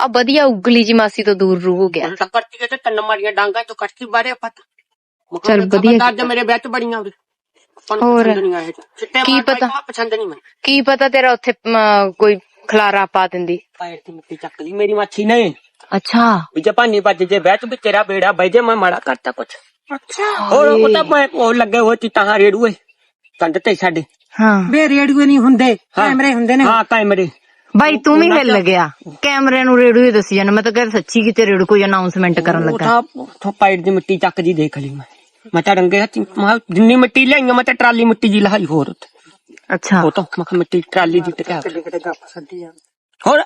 Speaker 3: ਆ ਵਧੀਆ ਉਗਲੀ ਜੀ ਮਾਸੀ ਤੋਂ ਦੂਰ ਰੂ ਹੋ ਗਿਆ।
Speaker 1: ਹੁਣ ਤਾਂ ਕਰਤੀ ਤੇ ਤੰਨ ਮਾਰੀਆਂ ਡਾਂਗਾ ਤੋਂ। ਕੱਟਦੀ ਬਾਰੇ ਪਤਾ
Speaker 3: ਚੱਲ ਵਧੀਆ
Speaker 1: ਅੱਜ ਮੇਰੇ ਵਿਆਹ ਚ ਬੜੀਆਂ ਉਹਦੇ। ਆਪਾਂ ਨੂੰ
Speaker 3: ਹੋਰ।
Speaker 1: ਪਸੰਦ ਨਹੀਂ ਆਇਆ ਚਿੱਟੇ
Speaker 3: ਕੀ
Speaker 1: ਮਾਰ
Speaker 3: ਪਤਾ?
Speaker 1: ਪਤਾ ਪਸੰਦ ਨਹੀਂ ਮੈਨੂੰ
Speaker 3: ਕੀ ਪਤਾ ਤੇਰਾ ਉੱਥੇ ਅਮ, ਕੋਈ ਖਲਾਰਾ ਪਾ ਦਿੰਦੀ।
Speaker 1: ਪੈਰ ਦੀ ਮਿੱਟੀ ਚੱਕ ਲਈ ਮੇਰੀ ਮਾਛੀ ਨੇ।
Speaker 3: ਅੱਛਾ।
Speaker 1: ਵੀ ਜਪਾਨੀ ਵੱਜ ਜੇ ਵਿਆਹ ਚ ਵੀ ਤੇਰਾ ਬੇੜਾ ਬਹਿ ਜੇ ਮੈਂ ਮਾੜਾ ਕਰਤਾ ਕੁਛ।
Speaker 4: ਅੱਛਾ।
Speaker 1: ਹੋਰ ਉਹ ਤਾਂ ਮੈਂ ਉਹ ਲੱਗੇ ਹੋਏ ਚਿੱਟਾ ਰੇੜੂਏ। ਕੰਧ ਤੇ ਸਾਡੇ।
Speaker 3: ਹਾਂ।
Speaker 4: ਬੇ ਰੇਡੀਓ ਨਹੀਂ ਹੁੰਦੇ ਕੈਮਰੇ ਹੁੰਦੇ ਨੇ।
Speaker 1: ਹਾਂ ਕੈਮਰੇ।
Speaker 3: ਬਾਈ ਤੂੰ ਵੀ ਹਿੱਲ ਗਿਆ। ਕੈਮਰੇ ਨੂੰ ਰੇੜੂ ਹੀ ਦੱਸੀ ਜਾਣਾ ਮੈਂ ਤਾਂ ਕਹਿੰਦਾ ਸੱਚੀ ਕਿਤੇ ਰੇੜੂ ਕੋਈ ਅਨਾਉਂਸਮੈਂਟ ਕਰਨ
Speaker 1: ਉਹ
Speaker 3: ਲੱਗਾ।
Speaker 1: ਤਾਂ ਉੱਥੋਂ ਪੈਰ ਦੀ ਮਿੱਟੀ ਚੱਕਦੀ ਦੇਖ ਲਈ ਮੈਂ। ਮੈਂ ਤਾਂ ਰੰਗੇ ਹੱਥੀ ਮੈਂ ਜਿੰਨੀ ਮਿੱਟੀ ਲਿਆਈਆਂ ਮੈਂ ਤਾਂ ਟਰਾਲੀ ਮਿੱਟੀ ਦੀ ਲਹਾਈ ਹੋਰ ਉੱਥੇ।
Speaker 3: ਅੱਛਾ।
Speaker 1: ਉਹ ਤਾਂ ਮੈਂ ਮਿੱਟੀ ਟਰਾਲੀ ਦੀ ਟਿਕਾ
Speaker 4: ਕਿੱਡੇ ਕਿੱਡੇ ਗੱਪ ਸੱਦੀ ਆ।
Speaker 1: ਹੋਰ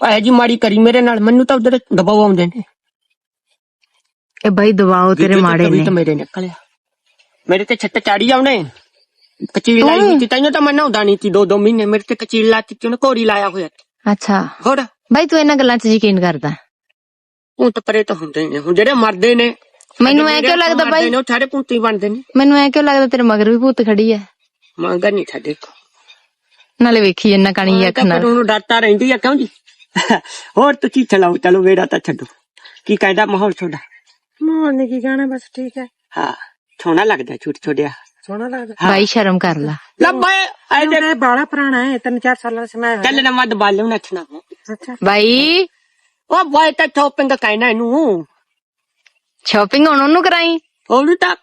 Speaker 1: ਇਹ ਜੀ ਮਾੜੀ ਕਰੀ ਮੇਰੇ ਨਾਲ ਮੈਨੂੰ ਤਾਂ ਉਧਰ ਦਬਾਅ ਆਉਂਦੇ ਨੇ।
Speaker 3: ਇਹ ਬਾਈ ਦਬਾਓ ਤੇਰੇ ਮਾੜੇ ਨੇ।
Speaker 1: ਤਾਂ ਮੇਰੇ ਨਿਕਲਿਆ। ਮੇਰੇ ਤੇ ਛੱਟ ਚਾੜੀ ਆਉਣੇ ਤਾਈਓ ਤਾਂ ਮੈਂ ਨਹਾਉਂਦਾ ਨਹੀਂ ਸੀ ਦੋ ਦੋ ਮਹੀਨੇ ਮੇਰੇ ਤੇ ਕਚੀਲ ਲਾਤੀ ਤੇ ਉਹਨੇ ਕੋਰੀ ਲਾਇਆ ਹੋਇਆ ਸੀ।
Speaker 3: ਅੱਛਾ
Speaker 1: ਹੋਰ
Speaker 3: ਬਾਈ ਤੂੰ ਇਹਨਾਂ ਗੱਲਾਂ 'ਚ ਯਕੀਨ ਕਰਦਾ
Speaker 1: ਉਹ ਤਾਂ ਪਰੇ ਤਾਂ ਹੁੰਦੇ ਹੀ ਨੇ ਹੁਣ ਜਿਹੜੇ ਮਰਦੇ ਨੇ
Speaker 3: ਮੈਨੂੰ ਐ ਕਿਉਂ ਲੱਗਦਾ ਬਾਈ
Speaker 1: ਨੇ ਉਹ ਸਾਰੇ ਪੁੰਤੀ ਬਣਦੇ ਨੇ
Speaker 3: ਮੈਨੂੰ ਐ ਕਿਉਂ ਲੱਗਦਾ ਤੇਰੇ ਮਗਰ ਵੀ ਭੂਤ ਖੜੀ ਐ
Speaker 1: ਮੰਗਾ ਨਹੀਂ ਸਾਡੇ ਕੋ
Speaker 3: ਨਾਲੇ ਵੇਖੀ ਇੰਨਾ ਕਾਣੀ ਅੱਖ ਨਾਲ
Speaker 1: ਉਹਨੂੰ ਡਰਤਾ ਰਹਿੰਦੀ ਆ ਕਿਉਂ ਜੀ ਹੋਰ ਤੁਸੀਂ ਚਲਾਓ ਚਲੋ ਵੇੜਾ ਤਾਂ ਛੱਡੋ ਕੀ ਕਹਿੰਦਾ ਮਾਹੌਲ ਤੁਹਾਡਾ
Speaker 4: ਮਾਂ ਨੇ ਕੀ ਕਹਿਣਾ ਬਸ ਠੀਕ ਹੈ
Speaker 1: ਹਾਂ ਸੋਹਣਾ ਲੱਗਦਾ ਛੋਟ ਛੋਟਿਆ
Speaker 4: ਸੋਹਣਾ ਲੱਗਦਾ
Speaker 3: ਬਾਈ ਸ਼ਰਮ ਕਰ ਲੈ।
Speaker 1: ਲੱਭੇ ਐ ਦੇ
Speaker 4: ਇਹ ਬਾਲਾ ਪੁਰਾਣਾ ਹੈ ਤਿੰਨ ਚਾਰ ਸਾਲਾਂ ਦਾ ਸਮਾਂ ਹੈ
Speaker 1: ਚੱਲ ਨਾ ਮੱਦ ਬਾਲੂ ਨੱਚਣਾ
Speaker 4: ਅੱਛਾ।
Speaker 3: ਬਾਈ।
Speaker 1: ਉਹ ਬਾਈ ਤਾਂ ਟੋਪਿੰਗ ਕਹਿਣਾ ਇਹਨੂੰ।
Speaker 3: ਸ਼ਾਪਿੰਗ ਹੁਣ ਉਹਨੂੰ ਕਰਾਈ।
Speaker 1: ਉਹਨੂੰ ਤਾਂ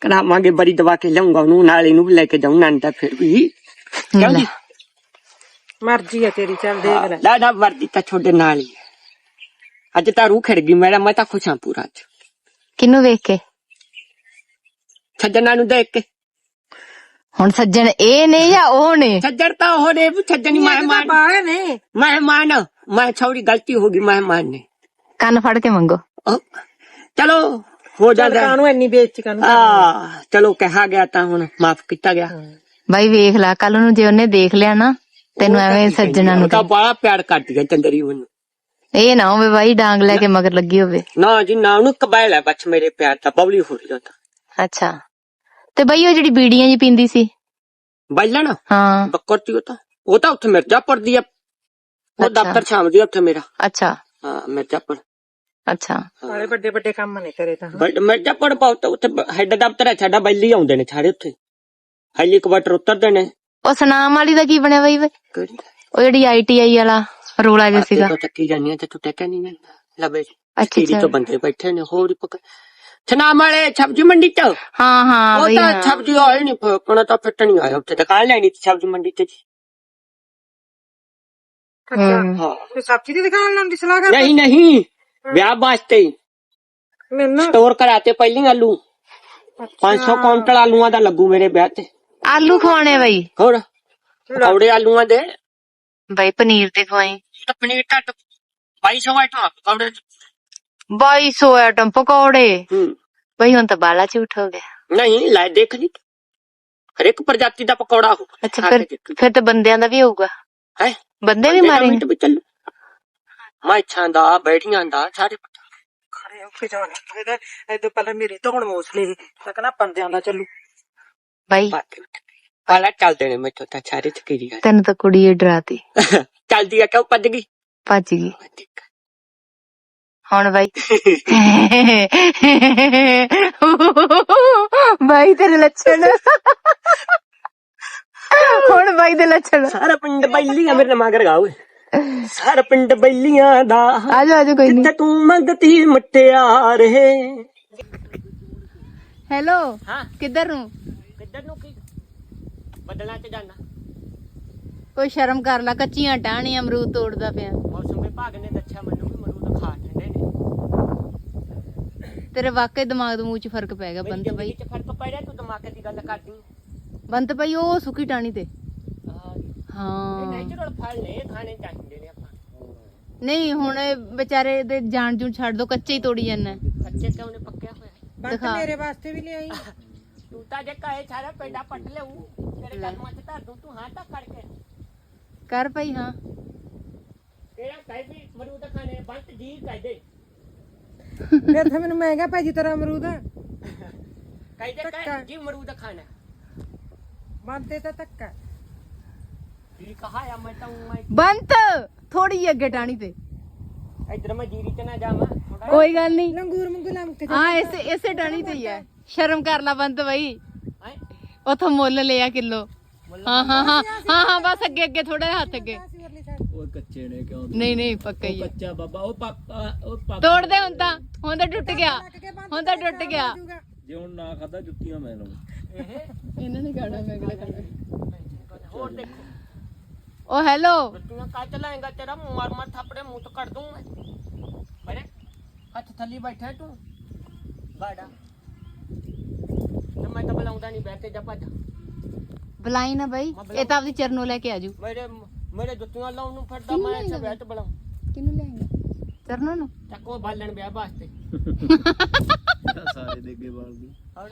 Speaker 1: ਕਰਾਵਾਂਗੇ ਬੜੀ ਦਵਾ ਕੇ ਲਿਆਉਂਗਾ ਉਹਨੂੰ ਨਾਲ ਇਹਨੂੰ ਵੀ ਲੈ ਕੇ ਜਾਉਂ ਨੰਦਾ ਫਿਰ ਵੀ। ਕਿਉਂ ਜੀ?
Speaker 4: ਮਰਜ਼ੀ ਹੈ ਤੇਰੀ ਚੱਲ ਦੇਖ ਲੈ।
Speaker 1: ਨਾ ਨਾ ਵਰਦੀ ਤਾਂ ਤੁਹਾਡੇ ਨਾਲ ਹੀ ਹੈ। ਅੱਜ ਤਾਂ ਰੂਹ ਖੜ ਗਈ ਮੇਰਾ ਮੈਂ ਤਾਂ ਖੁਸ਼ ਹਾਂ ਪੂਰਾ ਅੱਜ।
Speaker 3: ਕਿਹਨੂੰ ਵੇਖ ਕੇ?
Speaker 1: ਛੱਜਣਾ ਨੂੰ ਦੇਖ ਕੇ।
Speaker 3: ਹੁਣ ਸੱਜਣ ਇਹ ਨੇ ਜਾਂ ਉਹ ਨੇ?
Speaker 1: ਛੱਜਣ ਤਾਂ ਉਹ ਨੇ ਵੀ ਛੱਜਣੀ ਮਹਿਮਾਨ।
Speaker 4: ਬਾਲੇ ਨੇ।
Speaker 1: ਮਹਿਮਾਨ ਮੈਂ ਛੋੜੀ ਗਲਤੀ ਹੋ ਗਈ ਮਹਿਮਾਨ ਨੇ।
Speaker 3: ਕੰਨ ਫੜ ਕੇ ਮੰਗੋ।
Speaker 1: ਚਲੋ ਹੋ
Speaker 4: ਚੱਲ
Speaker 1: ਜਾਂਦਾ।
Speaker 4: ਕਾਨੂੰ ਇੰਨੀ ਬੇਇੱਜ਼ਤੀ ਕਾਨੂੰ
Speaker 1: ਆ ਚਲੋ ਕਿਹਾ ਗਿਆ ਤਾਂ ਹੁਣ ਮਾਫ ਕੀਤਾ ਗਿਆ।
Speaker 3: ਬਾਈ ਵੇਖ ਲੈ ਕੱਲ ਨੂੰ ਜੇ ਉਹਨੇ ਦੇਖ ਲਿਆ ਨਾ ਤੈਨੂੰ ਐਵੇਂ ਸੱਜਣਾ
Speaker 1: ਉਹ
Speaker 3: ਨੂੰ
Speaker 1: ਤਾਂ ਬੜਾ ਪਿਆਰ ਕਰਦੀ ਹੈ ਚੰਦਰੀ ਉਹਨੂੰ
Speaker 3: ਇਹ ਨਾ ਹੋਵੇ ਬਾਈ ਡਾਂਗ ਲੈ ਕੇ ਮਗਰ ਲੱਗੀ ਹੋਵੇ।
Speaker 1: ਨਾ ਜੀ ਨਾ ਉਹਨੂੰ ਕਬਾਇਲ ਹੈ ਬੱਚ ਮੇਰੇ ਪਿਆਰ ਦਾ ਬਬਲੀ ਹੋ ਰਿਹਾ ਤਾਂ।
Speaker 3: ਅੱਛਾ। ਤੇ ਬਾਈ ਉਹ ਜਿਹੜੀ ਬੀੜੀਆਂ ਜੀ ਪੀਂਦੀ ਸੀ।
Speaker 1: ਬੈਲਣ
Speaker 3: ਹਾਂ।
Speaker 1: ਬੱਕਰ ਤੀ ਉਹ ਤਾਂ। ਉਹ ਤਾਂ ਉੱਥੇ ਮਿਰਜ਼ਾਪੁਰ ਦੀ ਆ। ਉਹ
Speaker 3: ਅੱਛਾ।
Speaker 1: ਦਫ਼ਤਰ ਸ਼ਾਮ ਦੀ ਆ ਉੱਥੇ ਮੇਰਾ।
Speaker 3: ਅੱਛਾ।
Speaker 1: ਹਾਂ ਮਿਰਜ਼ਾਪੁਰ
Speaker 3: ਅੱਛਾ।
Speaker 4: ਵਾਲੇ ਵੱਡੇ ਵੱਡੇ ਕੰਮ ਨੇ ਤੇਰੇ ਤਾਂ।
Speaker 1: ਬਟ ਮਿਰਜ਼ਾਪੁਰ ਬਹੁਤ ਉੱਥੇ ਹੈੱਡ ਦਫ਼ਤਰ ਹੈ ਸਾਡਾ ਬੈਲੀ ਆਉਂਦੇ ਨੇ ਸਾਰੇ ਉੱਥੇ। ਹੈਲੀਕਾਪਟਰ ਉਤਰਦੇ ਨੇ।
Speaker 3: ਉਹ ਸਨਾਮ ਵਾਲੀ ਦਾ ਕੀ ਬਣਿਆ ਬਾਈ ਵੇ?
Speaker 1: ਕਿਹੜੀ
Speaker 3: ਉਹ ਜਿਹੜੀ ਆਈਟੀਆਈ ਵਾਲਾ ਰੋਲਾ ਜਿਹਾ ਸੀਗਾ।
Speaker 1: ਤੋਂ ਚੱਕੀ ਜਾਨੀ ਤੇ ਤੂੰ ਟੈਕਾ ਨਹੀਂ ਮਿਲਦਾ ਲਵੇ
Speaker 3: ਅੱਛਾ
Speaker 1: ਤੇਰੀ
Speaker 3: ਅੱਛਾ।
Speaker 1: ਤੋਂ ਬੰਦੇ ਬੈਠੇ ਨੇ ਹੋਰ ਹੀ ਪਕ ਛਨਾਮ ਵਾਲੇ ਸਬਜ਼ੀ ਮੰਡੀ ਚ?
Speaker 3: ਹਾਂ ਹਾਂ
Speaker 1: ਉਹ
Speaker 3: ਬਈ
Speaker 1: ਤਾਂ
Speaker 3: ਹਾਂ।
Speaker 1: ਸਬਜ਼ੀ ਆਈ ਨਹੀਂ ਪਣਾ ਤਾਂ ਫਿੱਟ ਨਹੀਂ ਆਇਆ ਉੱਥੇ ਦੁਕਾਨ ਲੈਣੀ ਸੀ ਸਬਜ਼ੀ ਮੰਡੀ ਤੇ ਜੀ।
Speaker 4: ਅੱਛਾ
Speaker 3: ਹਮ।
Speaker 1: ਹਾਂ।
Speaker 4: ਤੂੰ ਸਬਜ਼ੀ ਦੀ ਦੁਕਾਨ ਲਾਉਣ ਦੀ ਸਲਾਹ ਕਰ
Speaker 1: ਨਹੀਂ ਨਹੀਂ। ਵਿਆਹ ਵਾਸਤੇ।
Speaker 4: ਮੈਨੂੰ
Speaker 1: ਸਟੋਰ ਕਰਾਤੇ ਪਹਿਲੀ ਆਲੂ। 500 ਕੁਇੰਟਲ ਆਲੂਆਂ ਦਾ ਲੱਗੂ ਮੇਰੇ ਵਿਆਹ ਤੇ।
Speaker 3: ਆਲੂ ਖਵਾਣੇ ਬਾਈ।
Speaker 1: ਹੋਰ? ਪਕੌੜੇ ਆਲੂਆਂ ਦੇ।
Speaker 3: ਬਾਈ ਪਨੀਰ ਤੇ ਖਵਾਈ
Speaker 1: ਤਾਂ ਪਨੀਰ ਟੱਟ 2200 ਆਈਟਮ ਪਕੌੜੇ।
Speaker 3: 2200 ਆਈਟਮ ਪਕੌੜੇ
Speaker 1: ਹੂੰ
Speaker 3: ਬਾਈ ਹੁਣ ਤਾਂ ਬਾਲਾ ਝੂਠ ਹੋ ਗਿਆ
Speaker 1: ਨਹੀਂ ਲੈ ਦੇਖ ਲਈ ਹਰ ਇੱਕ ਪ੍ਰਜਾਤੀ ਦਾ ਪਕੌੜਾ ਹੋ
Speaker 3: ਅੱਛਾ ਫਿਰ ਫਿਰ ਤਾਂ ਬੰਦਿਆਂ ਦਾ ਵੀ ਹੋਊਗਾ
Speaker 1: ਹੈ
Speaker 3: ਬੰਦੇ ਵੀ ਮਾਰੇ
Speaker 1: ਵੀ ਚੱਲੂ ਮਾਛਾਂ ਦਾ ਬੈਠੀਆਂ ਦਾ ਸਾਰੇ
Speaker 4: ਖੜੇ ਹੋ ਕੇ ਜਾਣਾ ਇਹਦਾ ਇਹਦੇ ਪਹਿਲਾਂ ਮੇਰੀ ਧੌਣ ਮੋਸਲੀ ਮੈਂ ਕਹਿੰਦਾ ਬੰਦਿਆਂ ਦਾ ਚੱਲੂ
Speaker 3: ਬਾਈ
Speaker 1: ਬਾਕੀ ਪਾਲਾ ਚੱਲਦੇ ਨੇ ਮੈਥੋਂ ਤਾਂ ਸਾਰੇ ਚਕੀਰੀ ਆ
Speaker 3: ਤੈਨੂੰ ਤਾਂ ਕੁੜੀ ਏ ਡਰਾਤੀ
Speaker 1: ਚੱਲਦੀ ਆ ਕਿਉਂ ਭੱਜ ਗਈ
Speaker 3: ਭੱਜ ਗਈ ਹੁਣ ਬਾਈ। ਬਾਈ ਤੇਰੇ ਲੱਛਣ। ਹੁਣ ਬਾਈ ਦੇ ਲੱਛਣ।
Speaker 1: ਸਾਰਾ ਪਿੰਡ ਬੈਲੀਆਂ ਮੇਰੇ ਮਗਰ ਗਾ ਓਏ ਸਾਰਾ ਪਿੰਡ ਬੈਲੀਆਂ ਦਾ
Speaker 3: ਆਜੋ ਆਜੋ ਕੋਈ ਨਹੀਂ।
Speaker 1: ਜਿੱਥੇ ਤੂੰ ਮੰਗਤੀ ਮਟਿਆਰ ਹੈ
Speaker 3: ਹੈਲੋ
Speaker 1: ਹਾਂ।
Speaker 3: ਕਿੱਧਰ ਨੂੰ?
Speaker 1: ਕਿੱਧਰ ਨੂੰ ਕੀ? ਬਦਲਾਂ ਚ ਜਾਣਾ
Speaker 3: ਕੋਈ ਸ਼ਰਮ ਕਰ ਲੈ ਕੱਚੀਆਂ ਟਾਹਣੀਆਂ ਅਮਰੂਦ ਤੋੜਦਾ ਪਿਆ।
Speaker 1: ਮੌਸਮ ਵਿਭਾਗ ਨੇ ਦੱਸਿਆ ਮੈਨੂੰ ਵੀ ਮਰੂਦ ਠੰਡੇ ਨੇ
Speaker 5: ਤੇਰੇ ਵਾਕਈ ਦਿਮਾਗ ਦੇ ਮੂੰਹ 'ਚ ਫ਼ਰਕ ਪੈ ਗਿਆ
Speaker 1: ਮੇਰੀ
Speaker 5: ਬੰਤ ਬਾਈ।
Speaker 1: ਜ਼ਿੰਦਗੀ 'ਚ ਫ਼ਰਕ ਪੈ ਰਿਹਾ ਤੂੰ ਦਿਮਾਗ ਦੀ ਗੱਲ ਕਰਦੀ
Speaker 5: ਬੰਤ ਬਾਈ ਉਹ ਸੁੱਕੀ ਟਾਣੀ ਤੇ।
Speaker 1: ਹਾਂ ਇਹ
Speaker 5: ਹਾਂ।
Speaker 1: ਨੈਚੁਰਲ ਫਲ ਨੇ ਇਹ ਖਾਣੇ ਚਾਹੀਦੇ ਨੇ ਆਪਾਂ।
Speaker 5: ਨਹੀਂ ਹੁਣ ਇਹ ਵਿਚਾਰੇ ਦੇ ਜਾਨ ਜੂਨ ਛੱਡ ਦੋ ਕੱਚੇ ਹੀ ਤੋੜੀ ਜਾਂਦਾ।
Speaker 1: ਕੱਚੇ ਕਿਉਂ ਨੇ? ਪੱਕਿਆ ਹੋਇਆ।
Speaker 4: ਬੰਤ
Speaker 5: ਦਿਖਾ।
Speaker 4: ਮੇਰੇ ਵਾਸਤੇ ਵੀ ਲਿਆਈ।
Speaker 1: ਤੂੰ ਤਾਂ ਜੇ ਕਹੇ ਸਾਰਾ ਪੈਡਾ ਪੱਟ ਲਿਆਉ ਤੇਰੇ ਕਦਮਾਂ 'ਚ ਧਰ ਦੂੰ ਤੂੰ ਹਾਂ ਤਾਂ ਕਰਕੇ।
Speaker 5: ਕਰ ਭਾਈ ਹਾਂ।
Speaker 1: ਤੇਰਾ ਕਹਿ ਵੀ ਮਰੂਦ ਖਾਣੇ ਬੰਤ ਜੀ ਕਹਿ ਦੇ।
Speaker 4: ਫਿਰ ਤਾਂ ਮੈਨੂੰ ਮਹਿੰਗਾ ਪੈ ਜੀ ਤੇਰਾ ਅਮਰੂਦ
Speaker 1: ਕਹਿ
Speaker 4: ਧੱਕਾ।
Speaker 1: ਕਹਿ ਜੀ ਮਰੂਦ ਖਾਣਾ।
Speaker 4: ਬੰਤੇ ਤਾਂ ਧੱਕਾ।
Speaker 1: ਜੀ ਕਹਾ ਆ ਮੈਂ ਤਾਂ ਮੈਂ
Speaker 5: ਬੰਤ ਥੋੜੀ ਅੱਗੇ ਟਾਣੀ ਤੇ।
Speaker 1: ਇਧਰ ਮੈਂ ਜੀਰੀ ਚ ਨਾ ਜਾਵਾਂ। ਥੋੜਾ
Speaker 5: ਕੋਈ ਗੱਲ ਨਹੀਂ।
Speaker 4: ਲੰਗੂਰ ਮੰਗੂ ਲੰਮਕ
Speaker 5: ਹਾਂ ਇਸੇ ਇਸੇ ਟਾਣੀ ਤੇ ਹੀ ਹੈ ਸ਼ਰਮ ਕਰ ਲਾ ਬੰਤ ਬਾਈ।
Speaker 1: ਹੈ?
Speaker 5: ਉਥੋਂ ਮੁੱਲ ਲਿਆ ਕਿਲੋ। ਹਾਂ ਹਾਂ ਹਾਂ। ਹਾਂ ਹਾਂ ਬਸ ਅੱਗੇ ਅੱਗੇ ਥੋੜਾ ਜਿਹਾ ਹੱਥ ਅੱਗੇ
Speaker 4: ਅਸੀਂ ਵਰਲੀ ਸਾਈਡ
Speaker 2: ਉਹ ਕੱਚੇ ਨੇ ਕਿਉਂ
Speaker 5: ਨਹੀਂ ਨਹੀਂ ਪੱਕਾ ਹੀ ਹੈ
Speaker 2: ਕੱਚਾ ਬਾਬਾ ਉਹ ਪਾਪਾ ਉਹ ਪਾਪਾ
Speaker 5: ਤੋੜ ਦੇ ਹੁਣ ਤਾਂ ਹੁਣ ਤਾਂ ਟੁੱਟ ਗਿਆ ਹੁਣ ਤਾਂ ਟੁੱਟ ਗਿਆ।
Speaker 2: ਜੇ ਹੁਣ ਨਾ ਖਾਦਾ ਜੁੱਤੀਆਂ ਮੈਂ ਲਵਾਂ
Speaker 1: ਇਹ
Speaker 5: ਇਹਨਾਂ ਨੇ ਗਾਣਾ ਮੈਂ ਅਗਲਾ
Speaker 1: ਹੋਰ ਦੇਖੋ।
Speaker 5: ਓ ਹੈਲੋ।
Speaker 1: ਤੂੰ ਕਾ ਚਲਾਏਗਾ ਤੇਰਾ ਮਾਰ ਮਾਰ ਥਾਪੜੇ ਮੂੰਹ ਤੋਂ ਕੱਢ ਦੂੰ ਮੈਂ। ਬਰੇ ਹੱਥ ਥੱਲੀ ਬੈਠਾ ਤੂੰ। ਬਾੜਾ। ਤੇ ਮੈਂ ਤਾਂ ਬੁਲਾਉਂਦਾ ਨਹੀਂ ਬੈਠ ਜਾ ਭੱਜ।
Speaker 5: ਬੁਲਾਈ ਨਾ ਬਾਈ ਇਹ ਤਾਂ ਆਪਦੀ ਚਰਨੋਂ ਲੈ ਕੇ ਆਜੂ
Speaker 1: ਮੇਰੇ ਮੇਰੇ ਜੁੱਤੀਆਂ ਲਾਉਣ ਨੂੰ ਫਿਰਦਾ ਮੈਂ ਇੱਥੇ ਬੈਠ ਬੁਲਾਉਂ।
Speaker 5: ਕਿਹਨੂੰ ਲੈਂਗੇ ਚਰਨੋਂ ਨੂੰ?
Speaker 1: ਚੱਕੋ ਬਾਲਣ ਵਿਆਹ ਵਾਸਤੇ।
Speaker 2: ਸਾਰੇ ਦੇ ਅੱਗੇ ਵਾਲ ਦੀ।
Speaker 1: ਹੋਰ?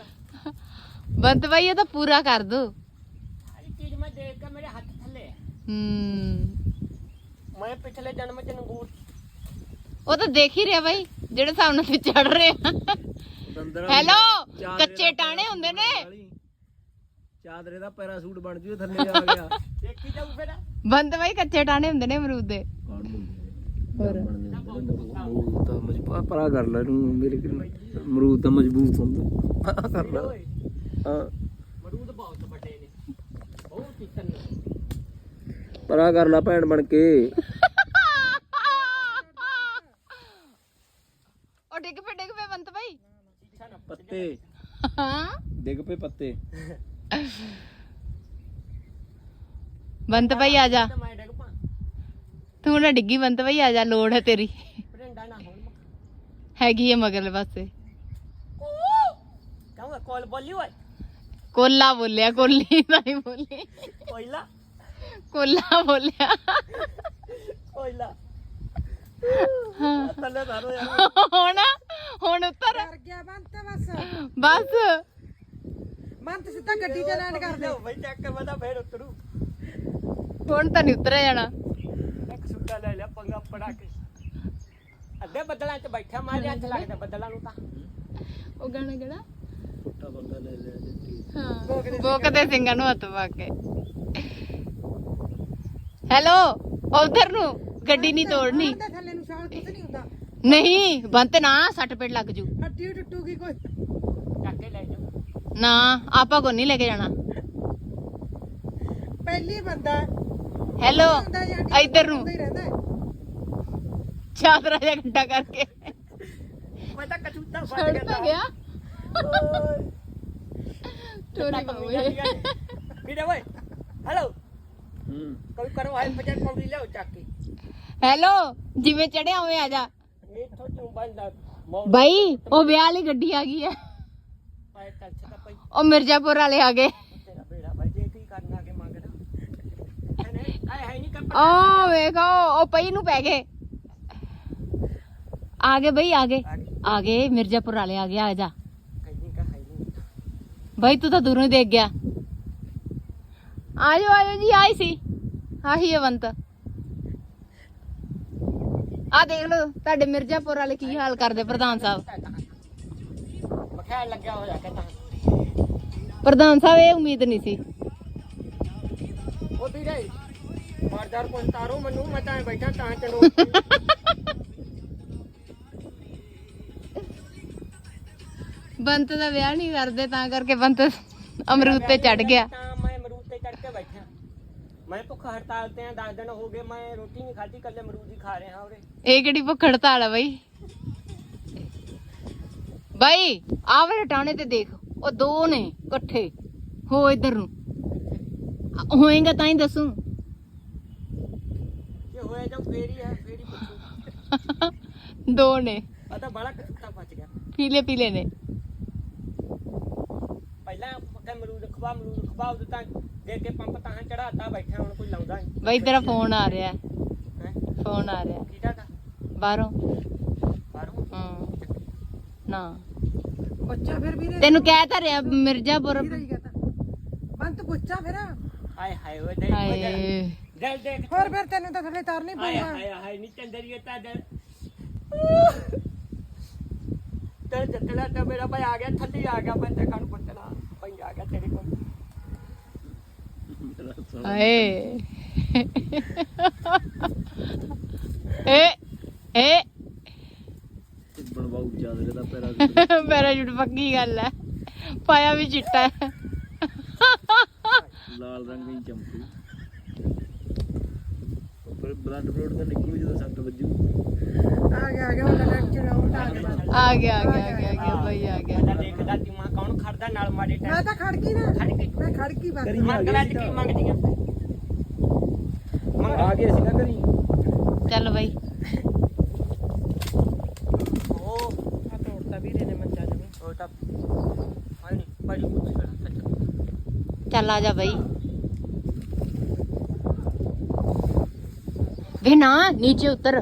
Speaker 5: ਬੰਤ ਬਾਈ ਇਹ ਤਾਂ ਪੂਰਾ ਕਰ ਦੋ।
Speaker 1: ਸਾਰੀ ਚੀਜ਼ ਮੈਂ ਦੇਖ ਕੇ ਮੇਰੇ ਹੱਥ ਥੱਲੇ ਹੈ
Speaker 5: ਹੂੰ।
Speaker 1: ਮੈਂ ਪਿਛਲੇ ਜਨਮ ਚ ਨੰਗੂਰ
Speaker 5: ਉਹ ਤਾਂ ਦੇਖ ਹੀ ਰਿਹਾ ਬਾਈ ਜਿਹੜੇ ਹਿਸਾਬ ਨਾਲ ਤੇ ਚੜ ਰਹੇ ਆ ਹੈਲੋ ਕੱਚੇ ਟਾਣੇ ਹੁੰਦੇ ਨੇ।
Speaker 2: ਚਾਦਰੇ ਦਾ ਪੈਰਾਸੂਟ ਬਣ ਜੂ ਥੱਲੇ ਆ ਗਿਆ।
Speaker 1: ਦੇਖੀ ਜਾਊ ਫਿਰ।
Speaker 5: ਬੰਤ ਬਾਈ ਕੱਚੇ ਟਾਣੇ ਹੁੰਦੇ ਨੇ ਅਮਰੂਦ ਦੇ।
Speaker 2: ਹੋਰ। ਮਰੂਦ ਤਾਂ ਮਜ਼ਬੂਤ ਪਰਾ ਕਰ ਲੈ ਨੂੰ ਮੇਰੇ ਕੋਲ ਮਰੂਦ ਤਾਂ ਮਜ਼ਬੂਤ ਹੁੰਦਾ। ਆਹ ਕਰ ਲੈ। ਹਾਂ।
Speaker 1: ਮਰੂਦ ਬਹੁਤ ਵੱਡੇ ਨੇ ਬਹੁਤ ਨੇ
Speaker 2: ਪਰਾ ਕਰ ਲੈ ਭੈਣ ਬਣ ਕੇ। *laughs*
Speaker 5: ਉਹ ਡਿੱਗ ਪਏ ਡਿੱਗ ਪਏ ਬੰਤ ਬਾਈ।
Speaker 2: ਪੱਤੇ।
Speaker 5: ਹਾਂ।
Speaker 2: ਡਿੱਗ ਪਏ ਪੱਤੇ। *laughs*
Speaker 5: ਬੰਤ ਬਾਈ ਆ ਜਾ।
Speaker 1: ਤੇ ਮੈਂ ਡਿੱਗ ਪਾ।
Speaker 5: ਤੂੰ ਨਾ ਡਿੱਗੀ ਬੰਤ ਬਾਈ ਆ ਜਾ ਲੋੜ ਹੈ ਤੇਰੀ।
Speaker 1: ਪਰਿੰਡਾ ਨਾ ਹੋਣ
Speaker 5: ਹੈਗੀ ਹੈ ਮਗਰਲੇ ਪਾਸੇ।
Speaker 1: ਕਹਾਂ ਕੋਲ ਬੋਲੀ ਓਏ।
Speaker 5: ਕੋਲਾ ਬੋਲਿਆ ਕੋਲੀ ਨਹੀਂ ਬੋਲੀ।
Speaker 1: ਕੋਇਲਾ।
Speaker 5: ਕੋਲਾ ਬੋਲਿਆ।
Speaker 1: ਕੋਇਲਾ।
Speaker 5: ਹਾਂ।
Speaker 1: ਥੱਲੇ ਧਰੋ ਯਾਰ
Speaker 5: ਹੁਣ ਹੁਣ ਉੱਤਰ।
Speaker 4: ਕਰ ਗਿਆ ਬੰਤ ਬਸ।
Speaker 5: ਬਸ।
Speaker 4: ਬੰਤ ਸਿੱਧਾ ਗੱਡੀ ਤੇ ਲੈਂਡ ਕਰ ਦੇ।
Speaker 1: ਲਓ ਬਈ ਚੱਕ ਬੰਦਾ ਫੇਰ ਉਤਰੂ।
Speaker 5: ਹੁਣ ਤਾਂ ਨਹੀਂ ਉਤਰਿਆ ਜਾਣਾ।
Speaker 1: ਇੱਕ ਸੁੱਟਾ ਲੈ ਲਿਆ ਪੰਗਾ ਪੜਾ ਕੇ। ਅੱਧੇ ਬੱਦਲਾਂ 'ਚ ਬੈਠਾ ਮਾਰੇ ਹੱਥ ਲੱਗਦਾ ਬੱਦਲਾਂ ਨੂੰ ਤਾਂ।
Speaker 5: ਉਹ ਗਾਣਾ ਕਿਹੜਾ?
Speaker 2: ਪੁੱਟਾ ਬੰਦਾ ਲੈ ਲਿਆ ਜੀ
Speaker 5: ਹਾਂ ਬੋਕਦੇ ਸਿੰਘਾਂ ਨੂੰ ਹੱਥ ਪਾ ਕੇ। ਹੈਲੋ ਉਧਰ ਨੂੰ ਗੱਡੀ ਨਹੀਂ ਤੋੜਨੀ।
Speaker 4: ਦੇ ਥੱਲੇ ਨੂੰ ਸ਼ਾਲ ਕੁਝ ਨਹੀਂ ਹੁੰਦਾ।
Speaker 5: ਨਹੀਂ ਬੰਤ ਨਾ ਸੱਟ ਪੇਟ ਲੱਗ ਜੂ।
Speaker 4: ਹੱਡੀ ਟੁੱਟੂਗੀ ਕੋਈ।
Speaker 1: ਚੱਕ ਕੇ ਲੈ ਜਾਓ।
Speaker 5: ਨਾ ਆਪਾਂ ਕੋ ਨਹੀਂ ਲੈ ਕੇ ਜਾਣਾ।
Speaker 4: ਪਹਿਲੀ ਬੰਦਾ
Speaker 5: ਹੈਲੋ
Speaker 4: ਹੁੰਦਾ ਜਾਂ
Speaker 5: ਇੱਧਰ ਨੂੰ
Speaker 4: ਹੀ ਰਹਿੰਦਾ ਹੈ।
Speaker 5: ਚਾਦਰਾ ਜਿਹਾ ਘੰਟਾ ਕਰਕੇ
Speaker 1: ਮੈਂ ਤਾਂ ਕਚੂਤਾ ਫੜ
Speaker 5: ਛੱਡ ਤਾਂ ਗਿਆ
Speaker 1: ਓਏ
Speaker 5: ਚੋਰੀ ਬਾਬੂ
Speaker 1: ਵੀਰੇ ਓਏ ਹੈਲੋ
Speaker 2: ਹੂੰ
Speaker 1: ਕੋਈ ਕਰੋ ਹਾਈ ਪਜਰ ਪੌੜੀ ਲਿਆਓ ਚੱਕ ਕੇ
Speaker 5: ਹੈਲੋ ਜਿਵੇਂ ਚੜਿਆ ਹੋਵੇ ਆ ਜਾ
Speaker 1: ਇੱਥੋਂ ਤੂੰ ਬੰਦਾ ਮੌੜ
Speaker 5: ਬਾਈ ਉਹ ਵਿਆਹ ਵਾਲੀ ਗੱਡੀ ਆ ਗਈ ਹੈ
Speaker 1: ਪਾਏ ਚੱਲ ਛੱਡਾ ਪਈ
Speaker 5: ਉਹ ਮਿਰਜ਼ਾਪੁਰ ਵਾਲੇ ਆ ਗਏ
Speaker 1: ਤੇਰਾ ਬੇੜਾ ਭਾਈ ਜੇ ਕੀ ਕਰਨਾ ਕੇ ਮੰਗਦਾ ਨਹੀਂ ਆਏ ਹੈ ਨਹੀਂ ਕਰ
Speaker 5: ਉਹ ਵੇਖੋ ਉਹ ਪਈ ਨੂੰ ਪੈ ਗਏ। ਆ ਗਏ ਬਈ ਆ ਗਏ। ਆ ਗਏ। ਮਿਰਜ਼ਾਪੁਰ ਵਾਲੇ ਆ ਗਏ ਆ ਜਾ। ਬਾਈ ਤੂੰ ਤਾਂ ਦੂਰੋਂ ਹੀ ਦੇਖ ਗਿਆ। ਆਜੋ ਆਜੋ ਜੀ ਆਈ ਸੀ। ਆਹੀ ਅਵੰਤ ਆ ਦੇਖ ਲਓ ਤੁਹਾਡੇ ਮਿਰਜ਼ਾਪੁਰ ਵਾਲੇ ਕੀ ਹਾਲ ਕਰਦੇ ਪ੍ਰਧਾਨ ਸਾਹਿਬ।
Speaker 1: ਬਖੈਰ ਲੱਗਿਆ ਹੋਇਆ ਕਹਿੰਦਾ
Speaker 5: ਪ੍ਰਧਾਨ ਸਾਹਿਬ ਇਹ ਉਮੀਦ ਨਹੀਂ ਸੀ।
Speaker 1: ਉਹ ਵੀਰੇ
Speaker 5: ਬੰਤ ਦਾ ਵਿਆਹ ਨਹੀਂ ਕਰਦੇ ਤਾਂ ਕਰਕੇ ਬੰਤ ਅਮਰੂਦ ਤੇ ਚੜ ਗਿਆ।
Speaker 1: ਤਾਂ ਮੈਂ ਅਮਰੂਦ ਤੇ ਚੜ ਕੇ ਬੈਠਾ। ਮੈਂ ਭੁੱਖ ਹੜਤਾਲ ਤੇ ਆ 10 ਦਿਨ ਹੋ ਗਏ ਮੈਂ ਰੋਟੀ ਨਹੀਂ ਖਾਧੀ ਕੱਲੇ ਅਮਰੂਦ ਹੀ ਖਾ ਰਿਹਾ ਉਰੇ।
Speaker 5: ਇਹ ਕਿਹੜੀ ਭੁੱਖ ਹੜਤਾਲ ਆ ਬਾਈ? ਬਾਈ ਆਹ ਵਾਲੇ ਟਾਣੇ ਤੇ ਦੇਖ ਉਹ ਦੋ ਨੇ ਇਕੱਠੇ ਹੋ ਇੱਧਰ ਨੂੰ। ਹੋਏਗਾ ਤਾਂ ਹੀ ਦੱਸੂ।
Speaker 1: ਜੇ ਹੋਇਆ ਜਾਂ ਫੇਰ ਹੀ ਆ ਫੇਰ ਹੀ ਪੁੱਛੂ। *laughs*
Speaker 5: ਦੋ ਨੇ।
Speaker 1: ਆ ਤਾਂ ਬੜਾ ਕੁੱਤਾ ਬਚ ਗਿਆ।
Speaker 5: ਪੀਲੇ ਪੀਲੇ ਨੇ।
Speaker 1: ਪਹਿਲਾਂ ਪੱਕਾ ਮਰੂਦ ਖਵਾ ਮਰੂਦ ਖਵਾ ਉਦੋਂ ਤਾਂ ਦੇ ਕੇ ਪੰਪ ਤਾਂ ਚੜਾਤਾ ਬੈਠਾ ਹੁਣ ਕੋਈ ਲਾਉਂਦਾ ਨਹੀਂ
Speaker 5: ਬਈ ਤੇਰਾ ਫੋਨ ਆ ਰਿਹਾ।
Speaker 1: ਹੈ?
Speaker 5: ਫੋਨ ਆ ਰਿਹਾ।
Speaker 1: ਕਿਹਦਾ ਦਾ
Speaker 5: ਬਾਹਰੋਂ।
Speaker 1: ਬਾਹਰੋਂ?
Speaker 5: ਹਾਂ। ਨਾ।
Speaker 4: ਬੱਚਾ ਫਿਰ ਵੀਰੇ।
Speaker 5: ਤੈਨੂੰ ਕਹਿ ਤਾਂ ਰਿਹਾ ਮਿਰਜ਼ਾਪੁਰ।
Speaker 4: ਕਹਤਾ? ਬੰਤ ਪੁੱਛਾ ਫਿਰ।
Speaker 1: ਹਾਏ ਹਾਏ ਉਹ ਦੇ
Speaker 5: ਹਾਏ।
Speaker 1: ਦਿਲ ਦੇਖ
Speaker 4: ਹੋਰ ਫਿਰ ਤੈਨੂੰ ਤਾਂ ਥੱਲੇ ਤਾਰਨੀ
Speaker 1: ਹਾਏ
Speaker 4: ਪਊਗਾ
Speaker 1: ਹਾਏ ਹਾਏ ਨੀ ਚੰਦਰੀਏ ਤਾਂ ਦਿਲ। ਤੇ ਜੱਟਲਾ ਤਾਂ ਮੇਰਾ ਭਾਈ ਆ ਗਿਆ ਥੱਲੇ ਆ ਗਿਆ ਮੈਂ ਤੇ ਖਾਣ ਪੁੱਤਣਾ ਭਾਈ ਆ ਗਿਆ ਤੇਰੇ ਕੋਲ।
Speaker 5: ਹਾਏ। ਏ ਏ।
Speaker 2: ਬਣਵਾਉ ਚਾਦਰ ਦਾ ਪੈਰਾ
Speaker 5: ਪੈਰਾਸ਼ੂਟ ਪੱਕੀ ਗੱਲ ਹੈ ਪਾਇਆ ਵੀ ਚਿੱਟਾ ਹੈ
Speaker 2: ਲਾਲ ਰੰਗ ਦੀ ਚਮਕੀ ਪਰ ਬਲੱਡ ਬਲੱਡ ਤਾਂ ਨਿਕਲੂ ਜਦੋਂ ਸੱਟ ਵੱਜੂ।
Speaker 4: ਆ ਗਿਆ ਆ ਗਿਆ ਹੁਣ ਲੈਟ ਚਲਾਉਂ ਆ ਗਿਆ
Speaker 5: ਆ ਗਿਆ। ਆ ਗਿਆ ਆ ਗਿਆ ਆ ਗਿਆ ਬਈ ਆ ਗਿਆ।
Speaker 1: ਮੈਂ ਦੇਖਦਾ ਤੀ ਮਾਂ ਕੌਣ ਖੜਦਾ ਨਾਲ ਮਾੜੇ
Speaker 4: ਮੈਂ
Speaker 1: ਟਾਈਮ
Speaker 4: ਤਾਂ ਖੜ ਗਈ ਨਾ।
Speaker 1: ਖੜ ਕੇ
Speaker 4: ਮੈਂ ਖੜ ਗਈ ਬਸ।
Speaker 1: ਮੰਗਲਾ ਚ ਕੀ ਮੰਗਦੀਆਂ।
Speaker 2: ਆ ਗਏ ਸੀ ਨਾ ਘਰੀ।
Speaker 5: ਚੱਲ ਬਈ।
Speaker 1: ਉਹ
Speaker 4: ਆ ਤੋੜਤਾ ਵੀਰੇ ਨੇ ਮੰਜਾ ਜਮੀ
Speaker 1: ਉਹ ਤਾਂ ਆ
Speaker 5: ਚੱਲ ਆ ਜਾ ਬਈ। ਵੇ ਨਾ ਨੀਚੇ ਉਤਰ।